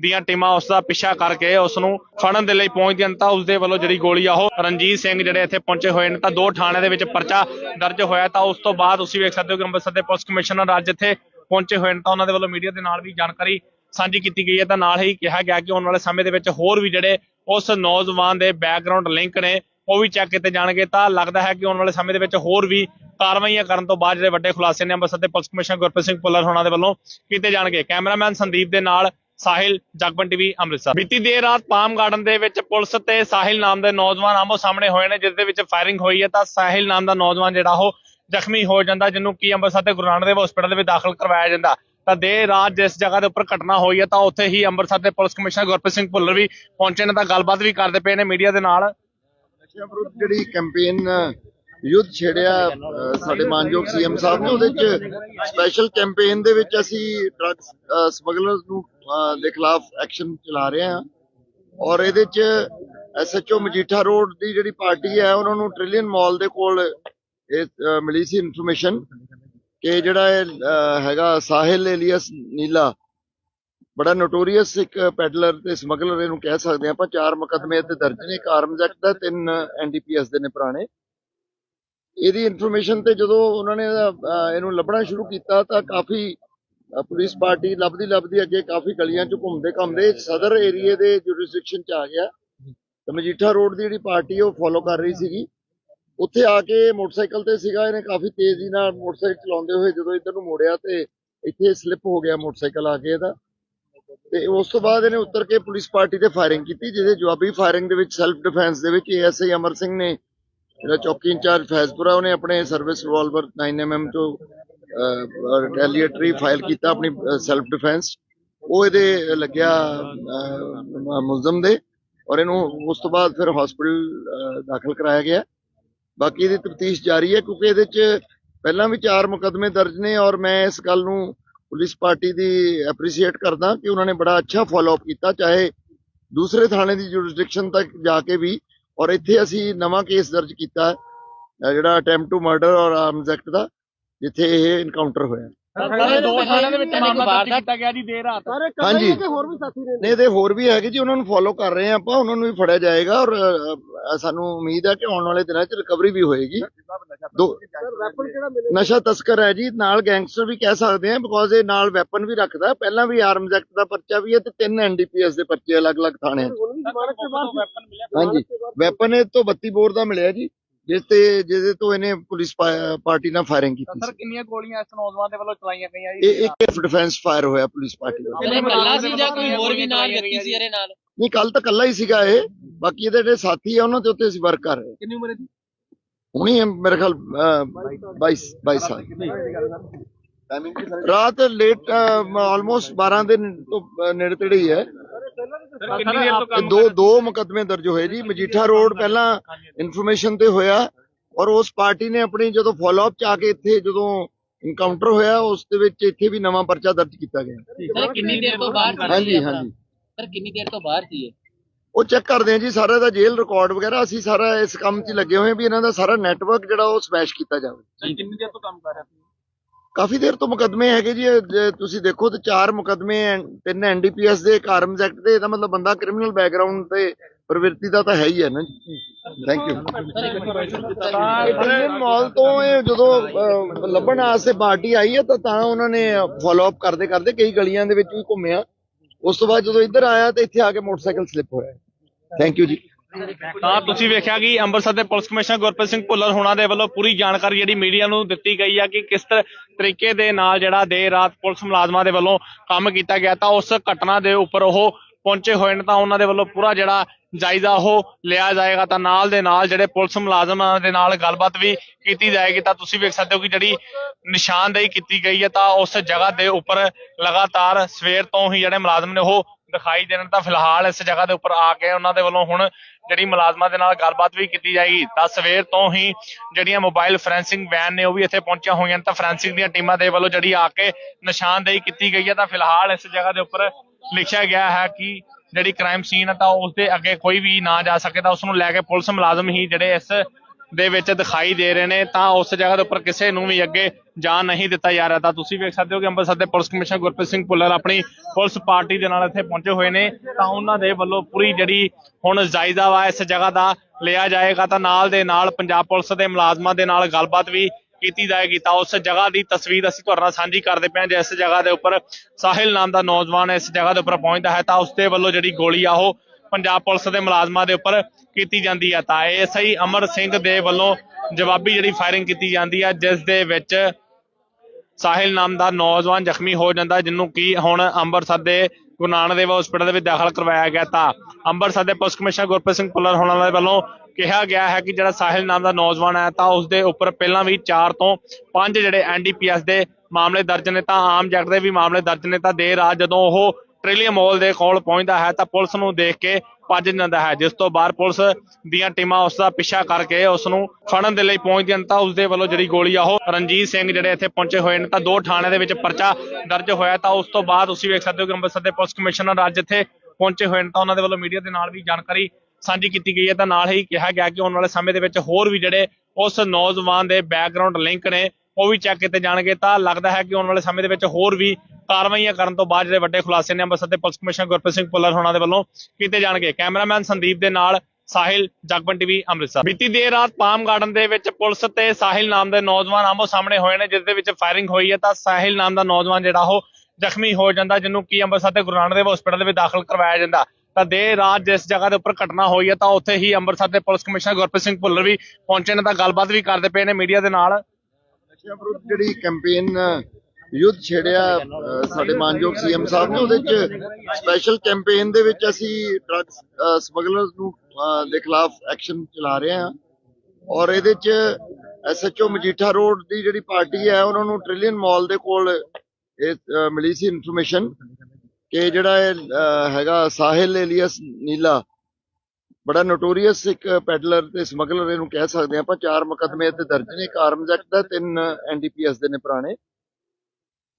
ਦੀਆਂ ਟੀਮਾਂ ਉਸ ਦਾ ਪਿੱਛਾ ਕਰਕੇ ਉਸ ਨੂੰ ਫੜਨ ਦੇ ਲਈ ਪਹੁੰਚਦੀਆਂ ਤਾਂ ਉਸ ਦੇ ਵੱਲੋਂ ਜਿਹੜੀ ਗੋਲੀ ਆ ਉਹ ਰਣਜੀਤ ਸਿੰਘ ਜਿਹੜੇ ਇੱਥੇ ਪਹੁੰਚੇ ਹੋਏ ਨੇ ਤਾਂ ਦੋ ਥਾਣੇ ਦੇ ਵਿੱਚ ਪਰਚਾ ਦਰਜ ਹੋਇਆ ਤਾਂ ਉਸ ਤੋਂ ਬਾਅਦ ਤੁਸੀਂ ਵੇਖ ਸਕਦੇ ਹੋ ਕਿ ਅੰਮ੍ਰਿਤਸਰ ਦੇ ਪੁਲਿਸ ਕਮਿਸ਼ਨਰ ਅੱਜ ਇੱਥੇ ਪਹੁੰਚੇ ਹੋਏ ਨੇ ਤਾਂ ਉਹਨਾਂ ਦੇ ਵੱਲੋਂ ਮੀਡੀਆ ਦੇ ਨਾਲ ਵੀ ਜਾਣਕਾਰੀ ਸਾਂਝੀ ਕੀਤੀ ਗਈ ਹੈ। ਤਾਂ ਨਾਲ ਹੀ ਕਿਹਾ ਗਿਆ ਕਿ ਆਉਣ ਵਾਲੇ ਸਮੇਂ ਦੇ ਵਿੱਚ ਹੋਰ ਵੀ ਜਿਹੜੇ ਉਸ ਨੌਜਵਾਨ ਦੇ ਬੈਕਗ੍ਰਾਉਂਡ ਲਿੰਕ ਨੇ ਉਹ ਵੀ ਚੈੱਕ ਕੀਤੇ ਜਾਣਗੇ, ਤਾਂ ਲੱਗਦਾ ਹੈ ਕਿ ਆਉਣ ਵਾਲੇ ਸਮੇਂ ਦੇ ਵਿੱਚ ਹੋਰ ਵੀ ਕਾਰਵਾਈਆਂ ਕਰਨ ਤੋਂ ਬਾਅਦ ਜਿਹੜੇ ਵੱਡੇ ਖੁਲਾਸੇ ਨੇ ਅੰਮ੍ਰਿਤਸਰ ਦੇ ਪੁਲਿਸ ਕਮਿਸ਼ਨਰ ਗੁਰਪ੍ਰੀਤ ਸਿੰਘ ਭੁੱਲਰ ਹੋਣਾ ਦੇ ਵੱਲੋਂ ਕੀਤੇ ਜਾਣਗੇ। ਕੈਮਰਾਮੈਨ ਸੰਦੀਪ ਦੇ ਨਾਲ ਸਾਹਿਲ, ਜਗਬਨ ਟੀਵੀ, ਅੰਮ੍ਰਿਤਸਰ। ਬੀਤੀ ਦੇਰ ਰਾਤ ਪਾਮ ਗਾਰਡਨ ਦੇ ਵਿੱਚ ਪੁਲਿਸ ਤੇ ਸਾਹਿਲ ਨਾਮ ਦੇ ਨੌਜਵਾਨ ਆਮੋ ਸਾਹਮਣੇ ਹੋਏ ਨੇ, ਜਿਸ ਦੇ ਵਿੱਚ ਫਾਇਰਿੰਗ ਹੋਈ ਹੈ, ਤਾਂ ਸਾਹਿਲ ਨਾਮ ਦਾ ਨੌਜਵਾਨ ਜਿਹੜਾ ਉਹ ਜ਼ਖਮੀ ਹੋ ਜਾਂਦਾ, ਜਿਹਨੂੰ ਕੀ ਅੰਮ੍ਰਿਤਸਰ ਦੇ ਗੁਰੂ ਨਾਨਕ ਦੇਵ ਹਸਪੀਟਲ ਦੇ ਵਿੱਚ ਦਾਖਲ ਕਰਵਾਇਆ ਜਾਂਦਾ। ਤਾਂ ਦੇਰ ਰਾਤ ਜਿਸ ਜਗ੍ਹਾ ਦੇ ਉੱਪਰ ਘਟਨਾ ਹੋਈ ਹੈ, ਤਾਂ ਉੱਥੇ ਹੀ ਅੰਮ੍ਰਿਤਸਰ ਦੇ ਪੁਲਿਸ ਕਮਿਸ਼ਨਰ ਗੁਰਪ੍ਰੀਤ ਸਿੰਘ ਭੁੱਲਰ ਵੀ ਪਹੁੰਚੇ ਨੇ, ਤਾਂ ਗੱਲਬਾਤ ਵੀ ਕਰਦੇ ਪਏ ਨੇ ਮੀਡੀਆ ਦੇ ਨਾਲ। ਨਸ਼ਿਆਂ ਵਿਰੁੱਧ ਜਿਹੜੀ ਕੈਂਪੇਨ ਯੁੱਧ ਛੇੜਿਆ ਸਾਡੇ ਮਾਨਯੋਗ ਸੀਐਮ ਸਾਹਿਬ ਨੇ, ਉਹਦੇ ਚ ਸਪੈਸ਼ਲ ਕੈਂਪੇਨ ਦੇ ਵਿੱਚ ਅਸੀਂ ਡਰੱਗਸ ਸਮਗਲਰਸ ਨੂੰ ਦੇ ਖਿਲਾਫ ਐਕਸ਼ਨ ਚਲਾ ਰਹੇ ਹਾਂ। ਔਰ ਇਹਦੇ ਚ ਐਸਐਚਓ ਮਜੀਠਾ ਰੋਡ ਦੀ ਜਿਹੜੀ ਪਾਰਟੀ ਹੈ, ਉਹਨਾਂ ਨੂੰ ਟ੍ਰਿਲੀਅਨ ਮਾਲ ਦੇ ਕੋਲ ਇਹ ਮਿਲੀ ਸੀ ਇਨਫੋਰਮੇਸ਼ਨ ਕਿ ਜਿਹੜਾ ਇਹ ਹੈਗਾ ਸਾਹਿਲ ਏਲੀਅਸ ਨੀਲਾ ਬੜਾ ਨੋਟੋਰੀਅਸ ਇੱਕ ਪੈਡਲਰ ਤੇ ਸਮਗਲਰ ਇਹਨੂੰ ਕਹਿ ਸਕਦੇ ਹਾਂ ਆਪਾਂ। ਚਾਰ ਮੁਕੱਦਮੇ ਤੇ ਦਰਜ ਨੇ। ਇੱਕ ਆਰਮਜ਼ ਐਕਟ ਦਾ, ਤਿੰਨ ਐਨਡੀਪੀਐਸ ਦੇ ਨੇ ਪੁਰਾਣੇ। ਇਹਦੀ ਇਨਫੋਰਮੇਸ਼ਨ ਤੇ ਜਦੋਂ ਉਹਨਾਂ ਨੇ ਇਹਨੂੰ ਲੱਭਣਾ ਸ਼ੁਰੂ ਕੀਤਾ ਤਾਂ ਕਾਫੀ ਪੁਲਿਸ ਪਾਰਟੀ ਲੱਭਦੀ ਲੱਭਦੀ ਅੱਗੇ ਕਾਫੀ ਗਲੀਆਂ ਚ ਘੁੰਮਦੇ ਘੁੰਮਦੇ ਸਦਰ ਏਰੀਏ ਦੇ ਜੁਰਿਸਡਿਕਸ਼ਨ ਚ ਆ ਗਿਆ। ਤੇ ਮਜੀਠਾ ਰੋਡ ਦੀ ਜਿਹੜੀ ਪਾਰਟੀ ਉਹ ਫੋਲੋ ਕਰ ਰਹੀ ਸੀਗੀ। ਉੱਥੇ ਆ ਕੇ ਮੋਟਰਸਾਈਕਲ ਤੇ ਸੀਗਾ। ਇਹਨੇ ਕਾਫੀ ਤੇਜ਼ੀ ਨਾਲ ਮੋਟਰਸਾਈਕਲ ਚਲਾਉਂਦੇ ਹੋਏ ਜਦੋਂ ਇੱਧਰ ਨੂੰ ਮੋੜਿਆ ਤੇ ਇੱਥੇ ਸਲਿੱਪ ਹੋ ਗਿਆ ਮੋਟਰਸਾਈਕਲ ਆ ਕੇ ਇਹਦਾ। ਤੇ ਉਸ ਤੋਂ ਬਾਅਦ ਇਹਨੇ ਉੱਤਰ ਕੇ ਪੁਲਿਸ ਪਾਰਟੀ ਤੇ ਫਾਇਰਿੰਗ ਕੀਤੀ, ਜਿਹਦੇ ਜਵਾਬੀ ਫਾਇਰਿੰਗ ਦੇ ਵਿੱਚ ਸੈਲਫ ਡਿਫੈਂਸ ਦੇ ਵਿੱਚ ਏਐਸਆਈ ਅਮਰ ਸਿੰਘ ਨੇ, ਜਿਹੜਾ ਚੌਕੀ ਇੰਚਾਰਜ ਫੈਜ਼ਪੁਰਾ, ਉਹਨੇ ਆਪਣੇ ਸਰਵਿਸ ਰਿਵਾਲਵਰ 9mm ਤੋਂ ਰਿਟੈਲੀਏਟਰੀ ਫਾਇਲ ਕੀਤਾ ਆਪਣੀ ਸੈਲਫ ਡਿਫੈਂਸ ਉਹ ਇਹਦੇ ਲੱਗਿਆ ਮੁਲਜ਼ਮ ਦੇ ਔਰ ਇਹਨੂੰ ਉਸ ਤੋਂ ਬਾਅਦ ਫਿਰ ਹਸਪੀਟਲ ਦਾਖਲ ਕਰਾਇਆ ਗਿਆ। ਬਾਕੀ ਇਹਦੀ ਤਫਤੀਸ਼ ਜਾਰੀ ਹੈ ਕਿਉਂਕਿ ਇਹਦੇ ਚ ਪਹਿਲਾਂ ਵੀ ਚਾਰ ਮੁਕੱਦਮੇ ਦਰਜ ਨੇ ਔਰ ਮੈਂ ਇਸ ਗੱਲ ਨੂੰ ਪੁਲਿਸ ਪਾਰਟੀ ਦੀ ਐਪਰੀਸ਼ੀਏਟ ਕਰਦਾ ਕਿ ਉਹਨਾਂ ਨੇ ਬੜਾ ਅੱਛਾ ਫਾਲੋ ਅਪ ਕੀਤਾ, ਚਾਹੇ ਦੂਸਰੇ ਥਾਣੇ ਦੀ ਜੁਰਿਸਡਿਕਸ਼ਨ ਤੱਕ ਜਾ ਕੇ ਵੀ। ਔਰ ਇੱਥੇ ਅਸੀਂ ਨਵਾਂ ਕੇਸ ਦਰਜ ਕੀਤਾ ਜਿਹੜਾ ਅਟੈਂਪਟ ਟੂ ਮਰਡਰ ਔਰ ਆਰਮਜ਼ ਐਕਟ ਦਾ, ਜਿੱਥੇ ਇਹ ਇਨਕਾਊਂਟਰ ਹੋਇਆ। ਦੋ ਥਾਣਿਆਂ ਦੇ ਵਿੱਚ ਮਾਮਲਾ ਦਰਜ ਕੀਤਾ ਗਿਆ ਜੀ ਦੇਰ ਰਾਤ। ਹਾਂਜੀ। ਨਹੀਂ ਤੇ ਹੋਰ ਵੀ ਹੈਗੇ ਜੀ ਉਹਨਾਂ ਨੂੰ ਫੋਲੋ ਕਰ ਰਹੇ ਆ ਆਪਾਂ ਉਹਨਾਂ ਨੂੰ ਵੀ ਫੜਿਆ ਜਾਏਗਾ ਔਰ ਸਾਨੂੰ ਉਮੀਦ ਹੈ ਕਿ ਆਉਣ ਵਾਲੇ ਦਿਨਾਂ 'ਚ ਰਿਕਵਰੀ ਵੀ ਹੋਏਗੀ। ਦੋ ਨਸ਼ਾ ਤਸਕਰ ਹੈ ਜੀ ਨਾਲ ਗੈਂਗਸਟਰ ਵੀ ਕਹਿ ਸਕਦੇ ਆ ਬਿਕੋਜ਼ ਇਹ ਨਾਲ ਵੈਪਨ ਵੀ ਰੱਖਦਾ। ਪਹਿਲਾਂ ਵੀ ਆਰਮਜ਼ ਐਕਟ ਦਾ ਪਰਚਾ ਵੀ ਹੈ ਤੇ ਤਿੰਨ ਐਨਡੀਪੀਐਸ ਦੇ ਪਰਚੇ ਅਲੱਗ-ਅਲੱਗ ਥਾਣਿਆਂ 'ਚ ਹਾਂਜੀ। ਵੈਪਨ ਇਹ ਤੋਂ 32 ਬੋਰ ਦਾ ਮਿਲਿਆ ਜੀ। ਜਿਸ ਤੇ ਜਿਹਦੇ ਤੋਂ ਇਹਨੇ ਪੁਲਿਸ ਪਾ- ਪਾਰਟੀ ਨਾਲ ਫਾਇਰਿੰਗ ਕੀਤੀ ਸਰ ਸੀ। ਕਿੰਨੀਆਂ ਗੋਲੀਆਂ ਇਸ ਨੌਜਵਾਨ ਦੇ ਵੱਲੋਂ ਚਲਾਈਆਂ ਗਈਆਂ ਜੀ? ਇਹ ਇੱਕ ਡਿਫੈਂਸ ਫਾਇਰ ਹੋਇਆ ਪੁਲਿਸ ਪਾਰਟੀ ਦਾ। ਇਹ ਇਕੱਲਾ ਸੀ ਜਾਂ ਕੋਈ ਹੋਰ ਵੀ ਨਾਲ ਵਿਅਕਤੀ ਸੀ ਇਹਦੇ ਨਾਲ? ਨਹੀਂ ਕੱਲ ਤਾਂ ਕੱਲਾ ਹੀ ਸੀਗਾ ਇਹ। ਬਾਕੀ ਇਹਦੇ ਜਿਹੜੇ ਸਾਥੀ ਆ ਉਹਨਾਂ ਦੇ ਉੱਤੇ ਅਸੀਂ ਵਰਕ ਕਰ ਰਹੇ ਹਾਂ। ਕਿੰਨੀ ਉਮਰ ਹੈ ਜੀ? ਹੁਣੀ ਇਹ ਮੇਰੇ ਖਿਆਲ 22 22 ਸਾਲ। ਰਾਤ ਲੇਟ ਆਲਮੋਸਟ 12 ਦੇ ਨ- ਤੋਂ ਅਹ, ਨੇੜੇ ਤੇੜੇ ਹੀ ਹੈ। ਦੋ ਦੋ ਮੁਕੱਦਮੇ ਦਰਜ ਹੋਏ ਜੀ। ਮਜੀਠਾ ਰੋਡ ਪਹਿਲਾਂ ਇਨਫੋਰਮੇਸ਼ਨ ਤੇ ਹੋਇਆ ਔਰ ਉਸ ਪਾਰਟੀ ਨੇ ਆਪਣੀ ਜਦੋਂ ਫਾਲੋ ਅਪ ਚ ਆ ਕੇ ਇੱਥੇ ਜਦੋਂ ਇਨਕਾਊਂਟਰ ਹੋਇਆ ਉਸ ਦੇ ਵਿੱਚ ਇੱਥੇ ਵੀ ਨਵਾਂ ਪਰਚਾ ਦਰਜ ਕੀਤਾ ਗਿਆ। ਸਰ ਕਿੰਨੀ ਦੇਰ ਤੋਂ ਬਾਹਰ ਸੀ ਹਾਂਜੀ ਹਾਂਜੀ। ਸਰ ਕਿੰਨੀ ਦੇਰ ਤੋਂ ਬਾਹਰ ਸੀ ਇਹ? ਉਹ ਚੈੱਕ ਕਰਦੇ ਆ ਜੀ ਸਾਰਾ ਦਾ ਜੇਲ੍ਹ ਰਿਕਾਰਡ ਵਗੈਰਾ ਅਸੀਂ ਸਾਰਾ ਇਸ ਕੰਮ 'ਚ ਲੱਗੇ ਹੋਏ ਹਾਂ ਵੀ ਇਹਨਾਂ ਦਾ ਸਾਰਾ ਨੈਟਵਰਕ ਜਿਹੜਾ ਉਹ ਸਮੈਸ਼ ਕੀਤਾ ਜਾਵੇ। ਕਿੰਨੀ ਦੇਰ ਤੋਂ ਕੰਮ ਕਰ ਰਿਹਾ ਸੀ ਕਾਫੀ ਦੇਰ ਤੋਂ ਮੁਕੱਦਮੇ ਹੈਗੇ ਜੀ ਜੇ ਤੁਸੀਂ ਦੇਖੋ ਤੇ ਚਾਰ ਮੁਕੱਦਮੇ ਐ- ਤਿੰਨ ਐਨਡੀਪੀਐਸ ਦੇ ਇੱਕ ਆਰਮਜ਼ ਐਕਟ ਦੇ, ਇਹਦਾ ਮਤਲਬ ਬੰਦਾ ਕ੍ਰਿਮੀਨਲ ਬੈਕਗ੍ਰਾਉਂਡ ਤੇ ਪ੍ਰਵਿਰਤੀ ਦਾ ਤਾਂ ਹੈ ਹੀ ਹੈ ਨਾ ਜੀ। ਥੈਂਕ ਯੂ ਇੰਡੀਅਨ ਮਾਲ ਤੋਂ ਇਹ ਜਦੋਂ ਲੱਭਣ ਵਾਸਤੇ ਪਾਰਟੀ ਆਈ ਹੈ ਤਾਂ ਤਾਂ ਉਹਨਾਂ ਨੇ ਫਾਲੋ ਅਪ ਕਰਦੇ ਕਰਦੇ ਕਈ ਗਲੀਆਂ ਦੇ ਵਿੱਚ ਵੀ ਘੁੰਮਿਆ। ਉਸ ਤੋਂ ਬਾਅਦ ਜਦੋਂ ਇੱਧਰ ਆਇਆ ਤੇ ਇੱਥੇ ਆ ਕੇ ਮੋਟਰਸਾਈਕਲ ਸਲਿੱਪ ਹੋਇਆ। ਥੈਂਕ ਯੂ ਜੀ। ਤਾਂ ਤੁਸੀਂ ਵੇਖਿਆ ਕਿ ਅੰਮ੍ਰਿਤਸਰ ਦੇ ਪੁਲਿਸ ਕਮਿਸ਼ਨਰ ਗੁਰਪ੍ਰੀਤ ਸਿੰਘ ਭੁੱਲਰ ਹੋਣਾ ਦੇ ਵੱਲੋਂ ਪੂਰੀ ਜਾਣਕਾਰੀ ਜਿਹੜੀ ਮੀਡੀਆ ਨੂੰ ਦਿੱਤੀ ਗਈ ਆ ਕਿ ਕਿਸ ਤਰੀਕੇ ਦੇ ਨਾਲ ਜਿਹੜਾ ਦੇਰ ਰਾਤ ਪੁਲਿਸ ਮੁਲਾਜ਼ਮਾਂ ਦੇ ਵੱਲੋਂ ਕੰਮ ਕੀਤਾ ਗਿਆ, ਤਾਂ ਉਸ ਘਟਨਾ ਦੇ ਉੱਪਰ ਉਹ ਪਹੁੰਚੇ ਹੋਏ ਨੇ, ਤਾਂ ਉਹਨਾਂ ਦੇ ਵੱਲੋਂ ਪੂਰਾ ਜਿਹੜਾ ਜਾਇਜ਼ਾ ਉਹ ਲਿਆ ਜਾਏਗਾ, ਤਾਂ ਨਾਲ ਦੇ ਨਾਲ ਜਿਹੜੇ ਪੁਲਿਸ ਮੁਲਾਜ਼ਮਾਂ ਦੇ ਨਾਲ ਗੱਲਬਾਤ ਵੀ ਕੀਤੀ ਜਾਏਗੀ, ਤਾਂ ਤੁਸੀਂ ਵੇਖ ਸਕਦੇ ਹੋ ਕਿ ਜਿਹੜੀ ਨਿਸ਼ਾਨਦੇਹੀ ਕੀਤੀ ਗਈ ਹੈ ਤਾਂ ਉਸ ਜਗ੍ਹਾ ਦੇ ਉੱਪਰ ਲਗਾਤਾਰ ਸਵੇਰ ਤੋਂ ਹੀ ਜਿਹੜੇ ਮੁਲਾਜ਼ਮ ਨੇ ਉਹ ਦਿਖਾਈ ਦੇਣ ਤਾਂ ਫਿਲਹਾਲ ਇਸ ਜਗ੍ਹਾ ਦੇ ਉੱਪਰ ਆ ਕੇ ਉਹਨਾਂ ਦੇ ਵੱਲੋਂ ਹੁਣ ਜਿਹੜੀ ਮੁਲਾਜ਼ਮਾਂ ਦੇ ਨਾਲ ਗੱਲਬਾਤ ਵੀ ਕੀਤੀ ਜਾਏਗੀ। ਤਾਂ ਸਵੇਰ ਤੋਂ ਹੀ ਜਿਹੜੀਆਂ ਮੋਬਾਈਲ ਫੋਰੈਂਸਿੰਗ ਵੈਨ ਨੇ ਉਹ ਵੀ ਇੱਥੇ ਪਹੁੰਚੀਆਂ ਹੋਈਆਂ ਨੇ। ਤਾਂ ਫੋਰੈਂਸਿੰਗ ਦੀਆਂ ਟੀਮਾਂ ਦੇ ਵੱਲੋਂ ਜਿਹੜੀ ਆ ਕੇ ਨਿਸ਼ਾਨਦੇਹੀ ਕੀਤੀ ਗਈ ਹੈ। ਤਾਂ ਫਿਲਹਾਲ ਇਸ ਜਗ੍ਹਾ ਦੇ ਉੱਪਰ ਲਿਖਿਆ ਗਿਆ ਹੈ ਕਿ ਜਿਹੜੀ ਕ੍ਰਾਈਮ ਸੀਨ ਹੈ ਤਾਂ ਉਸ ਦੇ ਅੱਗੇ ਕੋਈ ਵੀ ਨਾ ਜਾ ਸਕੇ। ਤਾਂ ਉਸ ਨੂੰ ਲੈ ਕੇ ਪੁਲਿਸ ਮੁਲਾਜ਼ਮ ਹੀ ਜਿਹੜੇ ਇਸ ਦੇ ਵਿੱਚ ਦਿਖਾਈ ਦੇ ਰਹੇ ਨੇ, ਤਾਂ ਉਸ ਜਗ੍ਹਾ ਦੇ ਉੱਪਰ ਕਿਸੇ ਨੂੰ ਵੀ ਅੱਗੇ ਜਾਣ ਨਹੀਂ ਦਿੱਤਾ ਜਾ ਰਿਹਾ। ਤਾਂ ਤੁਸੀਂ ਵੇਖ ਸਕਦੇ ਹੋ ਕਿ ਅੰਮ੍ਰਿਤਸਰ ਦੇ ਪੁਲਿਸ ਕਮਿਸ਼ਨਰ ਗੁਰਪ੍ਰੀਤ ਸਿੰਘ ਭੁੱਲਰ ਆਪਣੀ ਪੁਲਿਸ ਪਾਰਟੀ ਦੇ ਨਾਲ ਇੱਥੇ ਪਹੁੰਚੇ ਹੋਏ ਨੇ। ਤਾਂ ਉਹਨਾਂ ਦੇ ਵੱਲੋਂ ਪੂਰੀ ਜਿਹੜੀ ਹੁਣ ਜਾਇਜ਼ਾ ਵਾ ਇਸ ਜਗ੍ਹਾ ਦਾ ਲਿਆ ਜਾਏਗਾ। ਤਾਂ ਨਾਲ ਦੇ ਨਾਲ ਪੰਜਾਬ ਪੁਲਿਸ ਦੇ ਮੁਲਾਜ਼ਮਾਂ ਦੇ ਨਾਲ ਗੱਲਬਾਤ ਵੀ ਕੀਤੀ ਜਾਏਗੀ। ਤਾਂ ਉਸ ਜਗ੍ਹਾ ਦੀ ਤਸਵੀਰ ਅਸੀਂ ਤੁਹਾਡੇ ਨਾਲ ਸਾਂਝੀ ਕਰਦੇ ਪਏ ਹਾਂ, ਜਿਸ ਜਗ੍ਹਾ ਦੇ ਉੱਪਰ ਸਾਹਿਲ ਨਾਮ ਦਾ ਨੌਜਵਾਨ ਇਸ ਜਗ੍ਹਾ ਦੇ ਉੱਪਰ ਪਹੁੰਚਦਾ ਹੈ। ਤਾਂ ਉਸ ਦੇ ਵੱਲੋਂ ਜਿਹੜੀ ਗੋਲੀ ਆ ਉਹ ਪੰਜਾਬ ਪੁਲਿਸ ਦੇ ਮੁਲਾਜ਼ਮਾਂ ਦੇ ਉੱਪਰ ਕੀਤੀ ਜਾਂਦੀ ਹੈ ਤਾਂ ਐਸਆਈ ਅਮਰ ਸਿੰਘ ਦੇ ਵੱਲੋਂ ਜਵਾਬੀ ਜਿਹੜੀ ਫਾਇਰਿੰਗ ਕੀਤੀ ਜਾਂਦੀ ਹੈ ਜਿਸ ਦੇ ਵਿੱਚ ਸਾਹਿਲ ਨਾਮ ਦਾ ਨੌਜਵਾਨ ਜ਼ਖਮੀ ਹੋ ਜਾਂਦਾ, ਜਿਹਨੂੰ ਕੀ ਹੁਣ ਅੰਮ੍ਰਿਤਸਰ ਦੇ ਗੁਰੂ ਨਾਨਕ ਦੇਵ ਹਸਪੀਟਲ ਦੇ ਵਿੱਚ ਦਾਖਲ ਕਰਵਾਇਆ ਗਿਆ ਤਾਂ ਅੰਮ੍ਰਿਤਸਰ ਦੇ ਪੁਲਿਸ ਕਮਿਸ਼ਨਰ ਗੁਰਪ੍ਰੀਤ ਸਿੰਘ ਭੁੱਲਰ ਹੋਣਾ ਦੇ ਵੱਲੋਂ ਕਿਹਾ ਗਿਆ ਹੈ ਕਿ ਜਿਹੜਾ ਸਾਹਿਲ ਨਾਮ ਦਾ ਨੌਜਵਾਨ ਹੈ, ਤਾਂ ਉਸ ਦੇ ਉੱਪਰ ਪਹਿਲਾਂ ਵੀ 4 ਤੋਂ 5 ਜਿਹੜੇ ਐਨਡੀਪੀਐਸ ਦੇ ਮਾਮਲੇ ਦਰਜ ਨੇ, ਤਾਂ ਆਮ ਜੱਟ ਦੇ ਵੀ ਮਾਮਲੇ ਦਰਜ ਨੇ, ਤਾਂ ਦੇਰ ਰਾਤ ਜਦੋਂ ਉਹ ਟ੍ਰਿਲੀਅਮ ਮਾਲ ਦੇ ਕੋਲ ਪਹੁੰਚਦਾ ਹੈ ਤਾਂ ਪੁਲਿਸ ਨੂੰ ਦੇਖ ਕੇ ਭੱਜ ਜਾਂਦਾ ਹੈ, ਜਿਸ ਤੋਂ ਬਾਅਦ ਪੁਲਿਸ ਦੀਆਂ ਟੀਮਾਂ ਉਸ ਦਾ ਪਿੱਛਾ ਕਰਕੇ ਉਸ ਨੂੰ ਫੜਨ ਦੇ ਲਈ ਪਹੁੰਚਦੀਆਂ ਨੇ ਤਾਂ ਉਸ ਦੇ ਵੱਲੋਂ ਜਿਹੜੀ ਗੋਲੀ ਆ, ਉਹ ਰਣਜੀਤ ਸਿੰਘ ਜਿਹੜੇ ਇੱਥੇ ਪਹੁੰਚੇ ਹੋਏ ਨੇ ਤਾਂ ਦੋ ਥਾਣੇ ਦੇ ਵਿੱਚ ਪਰਚਾ ਦਰਜ ਹੋਇਆ ਤਾਂ ਉਸ ਤੋਂ ਬਾਅਦ ਤੁਸੀਂ ਵੇਖ ਸਕਦੇ ਹੋ ਕਿ ਅੰਮ੍ਰਿਤਸਰ ਦੇ ਪੁਲਿਸ ਕਮਿਸ਼ਨਰ ਅੱਜ ਇੱਥੇ ਪਹੁੰਚੇ ਹੋਏ ਨੇ ਤਾਂ ਉਹਨਾਂ ਦੇ ਵੱਲੋਂ ਮੀਡੀਆ ਦੇ ਨਾਲ ਵੀ ਜਾਣਕਾਰੀ ਸਾਂਝੀ ਕੀਤੀ ਗਈ ਹੈ। ਤਾਂ ਨਾਲ ਹੀ ਕਿਹਾ ਗਿਆ ਕਿ ਆਉਣ ਵਾਲੇ ਸਮੇਂ ਦੇ ਵਿੱਚ ਹੋਰ ਵੀ ਜਿਹੜੇ ਉਸ ਨੌਜਵਾਨ ਦੇ ਬੈਕਗ੍ਰਾਉਂਡ ਲਿੰਕ ਨੇ ਉਹ ਵੀ ਚੈੱਕ ਕੀਤੇ ਜਾਣਗੇ, ਤਾਂ ਲੱਗਦਾ ਹੈ ਕਿ ਆਉਣ ਵਾਲੇ ਸਮੇਂ ਦੇ ਵਿੱਚ ਹੋਰ ਵੀ ਕਾਰਵਾਈਆਂ ਕਰਨ ਤੋਂ ਬਾਅਦ ਜਿਹੜੇ ਵੱਡੇ ਖੁਲਾਸੇ ਨੇ ਅੰਮ੍ਰਿਤਸਰ ਦੇ ਪੁਲਿਸ ਕਮਿਸ਼ਨਰ ਗੁਰਪ੍ਰੀਤ ਸਿੰਘ ਭੁੱਲਰ ਹੋਣਾ ਦੇ ਵੱਲੋਂ ਕੀਤੇ ਜਾਣਗੇ। ਕੈਮਰਾਮੈਨ ਸੰਦੀਪ ਦੇ ਨਾਲ ਸਾਹਿਲ, ਜਗਬਨ ਟੀਵੀ, ਅੰਮ੍ਰਿਤਸਰ। ਬੀਤੀ ਦੇਰ ਰਾਤ ਪਾਮ ਗਾਰਡਨ ਦੇ ਵਿੱਚ ਪੁਲਿਸ ਤੇ ਸਾਹਿਲ ਨਾਮ ਦੇ ਨੌਜਵਾਨ ਆਮੋ ਸਾਹਮਣੇ ਹੋਏ ਨੇ, ਜਿਸ ਦੇ ਵਿੱਚ ਫਾਇਰਿੰਗ ਹੋਈ ਹੈ। ਤਾਂ ਸਾਹਿਲ ਨਾਮ ਦਾ ਨੌਜਵਾਨ ਜਿਹੜਾ ਉਹ ਜ਼ਖਮੀ ਹੋ ਜਾਂਦਾ, ਜਿਹਨੂੰ ਕੀ ਅੰਮ੍ਰਿਤਸਰ ਦੇ ਗੁਰੂ ਨਾਨਕ ਦੇਵ ਹਸਪੀਟਲ ਦੇ ਵਿੱਚ ਦਾਖਲ ਕਰਵਾਇਆ ਜਾਂਦਾ। ਤਾਂ ਦੇਰ ਰਾਤ ਜਿਸ ਜਗ੍ਹਾ ਦੇ ਉੱਪਰ ਘਟਨਾ ਹੋਈ ਹੈ, ਤਾਂ ਉੱਥੇ ਹੀ ਅੰਮ੍ਰਿਤਸਰ ਦੇ ਪੁਲਿਸ ਕਮਿਸ਼ਨਰ ਗੁਰਪ੍ਰੀਤ ਸਿੰਘ ਭੁੱਲਰ ਵੀ ਪਹੁੰਚੇ ਨੇ। ਤਾਂ ਗੱਲਬਾਤ ਵੀ ਕਰਦੇ ਪਏ ਨੇ ਮੀਡੀਆ ਦੇ ਨਾਲ। ਨਸ਼ਿਆਂ ਵਿਰੁੱਧ ਜਿਹੜੀ ਕੈਂਪੇਨ ਯੁੱਧ ਛੇੜਿਆ ਸਾਡੇ ਮਾਨਯੋਗ ਸੀਐਮ ਸਾਹਿਬ ਨੇ, ਉਹਦੇ ਚ ਸਪੈਸ਼ਲ ਕੈਂਪੇਨ ਦੇ ਵਿੱਚ ਅਸੀਂ ਡਰੱਗਸ ਸਮਗਲਰਸ ਨੂੰ ਦੇ ਖਿਲਾਫ ਐਕਸ਼ਨ ਚਲਾ ਰਹੇ ਹਾਂ। ਔਰ ਇਹਦੇ ਚ ਐਸਐਚਓ ਮਜੀਠਾ ਰੋਡ ਦੀ ਜਿਹੜੀ ਪਾਰਟੀ ਹੈ, ਉਹਨਾਂ ਨੂੰ ਟ੍ਰਿਲੀਅਨ ਮਾਲ ਦੇ ਕੋਲ, ਇਹ ਮਿਲੀ ਸੀ ਇਨਫੋਰਮੇਸ਼ਨ ਕਿ ਜਿਹੜਾ ਇਹ ਹੈਗਾ, ਸਾਹਿਲ ਏਲੀਅਸ ਨੀਲਾ ਬੜਾ ਨੋਟੋਰੀਅਸ ਇੱਕ ਪੈਡਲਰ ਤੇ ਸਮਗਲਰ ਇਹਨੂੰ ਕਹਿ ਸਕਦੇ ਹਾਂ ਆਪਾਂ। ਚਾਰ ਮੁਕੱਦਮੇ ਤੇ ਦਰਜ ਨੇ। ਇੱਕ ਆਰਮਜ਼ ਐਕਟ ਦਾ, ਤਿੰਨ ਐਨਡੀਪੀਐਸ ਦੇ ਨੇ ਪੁਰਾਣੇ।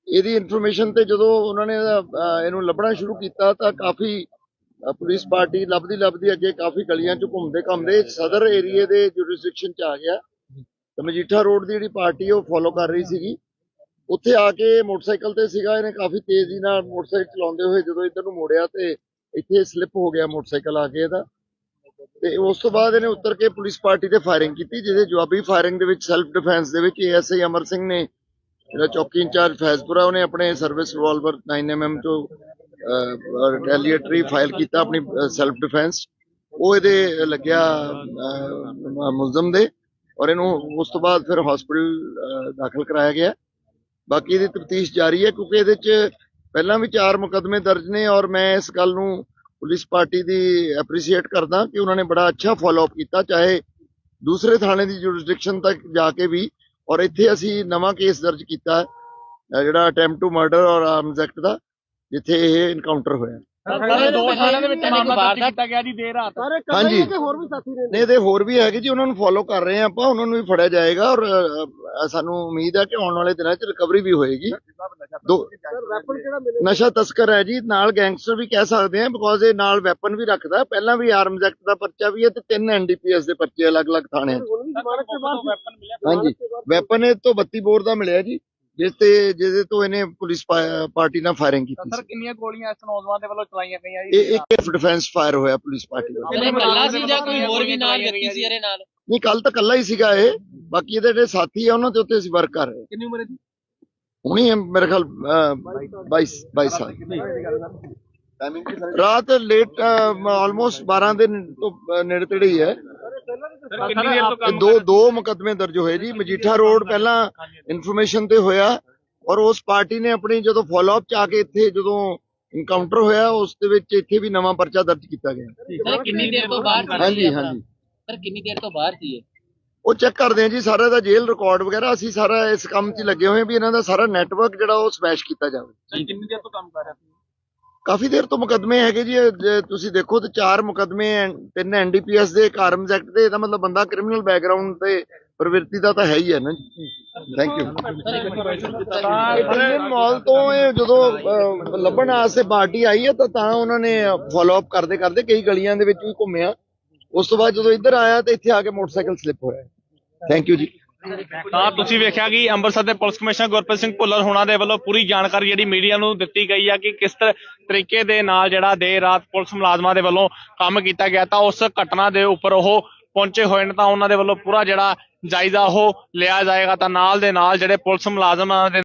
ਇਹਦੀ ਇਨਫੋਰਮੇਸ਼ਨ ਤੇ ਜਦੋਂ ਉਹਨਾਂ ਨੇ ਇਹਨੂੰ ਲੱਭਣਾ ਸ਼ੁਰੂ ਕੀਤਾ ਤਾਂ ਕਾਫੀ ਪੁਲਿਸ ਪਾਰਟੀ ਲੱਭਦੀ ਲੱਭਦੀ ਅੱਗੇ ਕਾਫੀ ਗਲੀਆਂ ਚ ਘੁੰਮਦੇ ਘੁੰਮਦੇ ਸਦਰ ਏਰੀਏ ਦੇ ਜੁਰਿਸਡਿਕਸ਼ਨ ਚ ਆ ਗਿਆ। ਤੇ ਮਜੀਠਾ ਰੋਡ ਦੀ ਜਿਹੜੀ ਪਾਰਟੀ ਉਹ ਫੋਲੋ ਕਰ ਰਹੀ ਸੀਗੀ। ਉੱਥੇ ਆ ਕੇ ਮੋਟਰਸਾਈਕਲ ਤੇ ਸੀਗਾ। ਇਹਨੇ ਕਾਫੀ ਤੇਜ਼ੀ ਨਾਲ ਮੋਟਰਸਾਈਕਲ ਚਲਾਉਂਦੇ ਹੋਏ ਜਦੋਂ ਇੱਧਰ ਨੂੰ ਮੋੜਿਆ ਤੇ ਇੱਥੇ ਸਲਿੱਪ ਹੋ ਗਿਆ ਮੋਟਰਸਾਈਕਲ ਆ ਕੇ ਇਹਦਾ। ਤੇ ਉਸ ਤੋਂ ਬਾਅਦ ਇਹਨੇ ਉੱਤਰ ਕੇ ਪੁਲਿਸ ਪਾਰਟੀ ਤੇ ਫਾਇਰਿੰਗ ਕੀਤੀ, ਜਿਹਦੇ ਜਵਾਬੀ ਫਾਇਰਿੰਗ ਦੇ ਵਿੱਚ ਸੈਲਫ ਡਿਫੈਂਸ ਦੇ ਵਿੱਚ ਏਐਸਆਈ ਅਮਰ ਸਿੰਘ ਨੇ, ਜਿਹੜਾ ਚੌਕੀ ਇੰਚਾਰਜ ਫੈਜ਼ਪੁਰਾ, ਉਹਨੇ ਆਪਣੇ ਸਰਵਿਸ ਰਿਵਾਲਵਰ 9mm ਤੋਂ ਰਿਟੈਲੀਏਟਰੀ ਫਾਇਲ ਕੀਤਾ ਆਪਣੀ ਸੈਲਫ ਡਿਫੈਂਸ ਉਹ ਇਹਦੇ ਲੱਗਿਆ ਮੁਲਜ਼ਮ ਦੇ ਔਰ ਇਹਨੂੰ ਉਸ ਤੋਂ ਬਾਅਦ ਫਿਰ ਹਸਪੀਟਲ ਦਾਖਲ ਕਰਾਇਆ ਗਿਆ। ਬਾਕੀ ਇਹਦੀ ਤਫਤੀਸ਼ ਜਾਰੀ ਹੈ ਕਿਉਂਕਿ ਇਹਦੇ ਚ ਪਹਿਲਾਂ ਵੀ ਚਾਰ ਮੁਕੱਦਮੇ ਦਰਜ ਨੇ ਔਰ ਮੈਂ ਇਸ ਗੱਲ ਨੂੰ ਪੁਲਿਸ ਪਾਰਟੀ ਦੀ ਐਪਰੀਸ਼ੀਏਟ ਕਰਦਾ ਕਿ ਉਹਨਾਂ ਨੇ ਬੜਾ ਅੱਛਾ ਫਾਲੋ ਅਪ ਕੀਤਾ, ਚਾਹੇ ਦੂਸਰੇ ਥਾਣੇ ਦੀ ਜੁਰਿਸਡਿਕਸ਼ਨ ਤੱਕ ਜਾ ਕੇ ਵੀ। ਔਰ ਇੱਥੇ ਅਸੀਂ ਨਵਾਂ ਕੇਸ ਦਰਜ ਕੀਤਾ ਜਿਹੜਾ ਅਟੈਂਪਟ ਟੂ ਮਰਡਰ ਔਰ ਆਰਮਜ਼ ਐਕਟ ਦਾ, ਜਿੱਥੇ ਇਹ ਇਨਕਾਊਂਟਰ ਹੋਇਆ। ਦੋ ਥਾਣਿਆਂ ਦੇ ਵਿੱਚ ਮਾਮਲਾ ਦਰਜ ਕੀਤਾ ਗਿਆ ਜੀ ਦੇਰ ਰਾਤ। ਹਾਂਜੀ। ਨਹੀਂ ਤੇ ਹੋਰ ਵੀ ਹੈਗੇ ਜੀ ਉਹਨਾਂ ਨੂੰ ਫੋਲੋ ਕਰ ਰਹੇ ਆ ਆਪਾਂ ਉਹਨਾਂ ਨੂੰ ਵੀ ਫੜਿਆ ਜਾਏਗਾ ਔਰ ਸਾਨੂੰ ਉਮੀਦ ਹੈ ਕਿ ਆਉਣ ਵਾਲੇ ਦਿਨਾਂ 'ਚ ਰਿਕਵਰੀ ਵੀ ਹੋਏਗੀ। ਦੋ ਨਸ਼ਾ ਤਸਕਰ ਹੈ ਜੀ ਨਾਲ ਗੈਂਗਸਟਰ ਵੀ ਕਹਿ ਸਕਦੇ ਆ ਬਿਕੋਜ਼ ਇਹ ਨਾਲ ਵੈਪਨ ਵੀ ਰੱਖਦਾ ਪਹਿਲਾਂ ਵੀ ਆਰਮਜ਼ ਐਕਟ ਦਾ ਪਰਚਾ ਵੀ ਹੈ ਤੇ ਤਿੰਨ ਐਨਡੀਪੀਐਸ ਦੇ ਪਰਚੇ ਅਲੱਗ-ਅਲੱਗ ਥਾਣੇ 'ਚ। ਹਾਂਜੀ ਵੈਪਨ ਇਹ ਤੋਂ 32 ਬੋਰ ਦਾ ਮਿਲਿਆ ਜੀ। ਜਿਸ ਤੇ ਜਿਹਦੇ ਤੋਂ ਇਹਨੇ ਪੁਲਿਸ ਪਾ- ਪਾਰਟੀ ਨਾਲ ਫਾਇਰਿੰਗ ਕੀਤੀ ਸਰ ਸੀ। ਕਿੰਨੀਆਂ ਗੋਲੀਆਂ ਇਸ ਨੌਜਵਾਨ ਦੇ ਵੱਲੋਂ ਚਲਾਈਆਂ ਗਈਆਂ ਜੀ? ਇਹ ਇੱਕ ਡਿਫੈਂਸ ਫਾਇਰ ਹੋਇਆ ਪੁਲਿਸ ਪਾਰਟੀ ਦਾ। ਇਹ ਕੱਲਾ ਸੀ ਜਾਂ ਕੋਈ ਹੋਰ ਵੀ ਨਾਲ ਵਿਅਕਤੀ ਸੀ ਇਹਦੇ ਨਾਲ? ਨਹੀਂ ਕੱਲ ਤਾਂ ਕੱਲਾ ਹੀ ਸੀਗਾ ਇਹ। ਬਾਕੀ ਇਹਦੇ ਜਿਹੜੇ ਸਾਥੀ ਆ ਉਹਨਾਂ ਦੇ ਉੱਤੇ ਅਸੀਂ ਵਰਕ ਕਰ ਰਹੇ ਹਾਂ। ਕਿੰਨੀ ਉਮਰ ਹੈ ਜੀ? ਹੁਣੀ ਇਹ ਮੇਰੇ ਖਿਆਲ 22 22 ਸਾਲ। ਰਾਤ ਲੇਟ ਆਲਮੋਸਟ 12 ਦੇ ਤੋਂ ਅਹ, ਨੇੜੇ ਤੇੜੇ ਹੀ ਹੈ। ਦੋ ਦੋ ਮੁਕੱਦਮੇ ਦਰਜ ਹੋਏ ਜੀ। ਮਜੀਠਾ ਰੋਡ ਪਹਿਲਾਂ ਇਨਫੋਰਮੇਸ਼ਨ ਤੇ ਹੋਇਆ ਔਰ ਉਸ ਪਾਰਟੀ ਨੇ ਆਪਣੀ ਜਦੋਂ ਫਾਲੋ ਅਪ ਚ ਆ ਕੇ ਇੱਥੇ ਜਦੋਂ ਇਨਕਾਊਂਟਰ ਹੋਇਆ ਉਸ ਦੇ ਵਿੱਚ ਇੱਥੇ ਵੀ ਨਵਾਂ ਪਰਚਾ ਦਰਜ ਕੀਤਾ ਗਿਆ। ਸਰ ਕਿੰਨੀ ਦੇਰ ਤੋਂ ਬਾਹਰ ਹਾਂਜੀ? ਹਾਂਜੀ। ਸਰ ਕਿੰਨੀ ਦੇਰ ਤੋਂ ਬਾਹਰ ਸੀ ਇਹ? ਉਹ ਚੈੱਕ ਕਰਦੇ ਆ ਜੀ ਸਾਰਾ ਦਾ ਜੇਲ੍ਹ ਰਿਕਾਰਡ ਵਗੈਰਾ ਅਸੀਂ ਸਾਰਾ ਇਸ ਕੰਮ 'ਚ ਲੱਗੇ ਹੋਏ ਹਾਂ ਵੀ ਇਹਨਾਂ ਦਾ ਸਾਰਾ ਨੈਟਵਰਕ ਜਿਹੜਾ ਉਹ ਸਮੈਸ਼ ਕੀਤਾ ਜਾਵੇ। ਕਿੰਨੀ ਦੇਰ ਤੋਂ ਕੰਮ ਕਰ ਰਿਹਾ ਸੀ ਕਾਫੀ ਦੇਰ ਤੋਂ ਮੁਕੱਦਮੇ ਹੈਗੇ ਜੀ ਜੇ ਤੁਸੀਂ ਦੇਖੋ ਤੇ ਚਾਰ ਮੁਕੱਦਮੇ ਐ, ਤਿੰਨ ਐਨਡੀਪੀਐਸ ਦੇ ਇੱਕ ਆਰਮਸ ਐਕਟ ਦੇ ਇਹਦਾ ਮਤਲਬ ਬੰਦਾ ਕ੍ਰਿਮੀਨਲ ਬੈਕਗ੍ਰਾਉਂਡ ਤੇ ਪ੍ਰਵਿਰਤੀ ਦਾ ਤਾਂ ਹੈ ਹੀ ਹੈ ਨਾ ਜੀ। ਥੈਂਕ ਯੂ ਇੰਡੀਅਨ ਮਾਲ ਤੋਂ ਇਹ ਜਦੋਂ ਲੱਭਣ ਵਾਸਤੇ ਪਾਰਟੀ ਆਈ ਹੈ ਤਾਂ ਤਾਂ ਉਹਨਾਂ ਨੇ ਫਾਲੋ ਅਪ ਕਰਦੇ ਕਰਦੇ ਕਈ ਗਲੀਆਂ ਦੇ ਵਿੱਚ ਵੀ ਘੁੰਮਿਆ। ਉਸ ਤੋਂ ਬਾਅਦ ਜਦੋਂ ਇੱਧਰ ਆਇਆ ਤੇ ਇੱਥੇ ਆ ਕੇ ਮੋਟਰਸਾਈਕਲ ਸਲਿੱਪ ਹੋਇਆ। ਥੈਂਕ ਯੂ ਜੀ। ਤਾਂ ਤੁਸੀਂ ਵੇਖਿਆ ਕਿ ਅੰਮ੍ਰਿਤਸਰ ਦੇ ਪੁਲਿਸ ਕਮਿਸ਼ਨਰ ਗੁਰਪ੍ਰੀਤ ਸਿੰਘ ਭੁੱਲਰ ਹੋਣਾ ਦੇ ਵੱਲੋਂ ਪੂਰੀ ਜਾਣਕਾਰੀ ਜਿਹੜੀ ਮੀਡੀਆ ਨੂੰ ਦਿੱਤੀ ਗਈ ਆ ਕਿ ਕਿਸ ਤਰੀਕੇ ਦੇ ਨਾਲ ਜਿਹੜਾ ਦੇਰ ਰਾਤ ਪੁਲਿਸ ਮੁਲਾਜ਼ਮਾਂ ਦੇ ਵੱਲੋਂ ਕੰਮ ਕੀਤਾ ਗਿਆ ਤਾਂ ਉਸ ਘਟਨਾ ਦੇ ਉੱਪਰ ਉਹ ਪਹੁੰਚੇ ਹੋਏ ਨੇ ਤਾਂ ਉਹਨਾਂ ਦੇ ਵੱਲੋਂ ਪੂਰਾ ਜਿਹੜਾ ਜਾਇਜ਼ਾ ਉਹ ਲਿਆ ਜਾਏਗਾ ਤਾਂ ਨਾਲ ਦੇ ਨਾਲ ਜਿਹੜੇ ਪੁਲਿਸ ਮੁਲਾਜ਼ਮਾਂ ਦੇ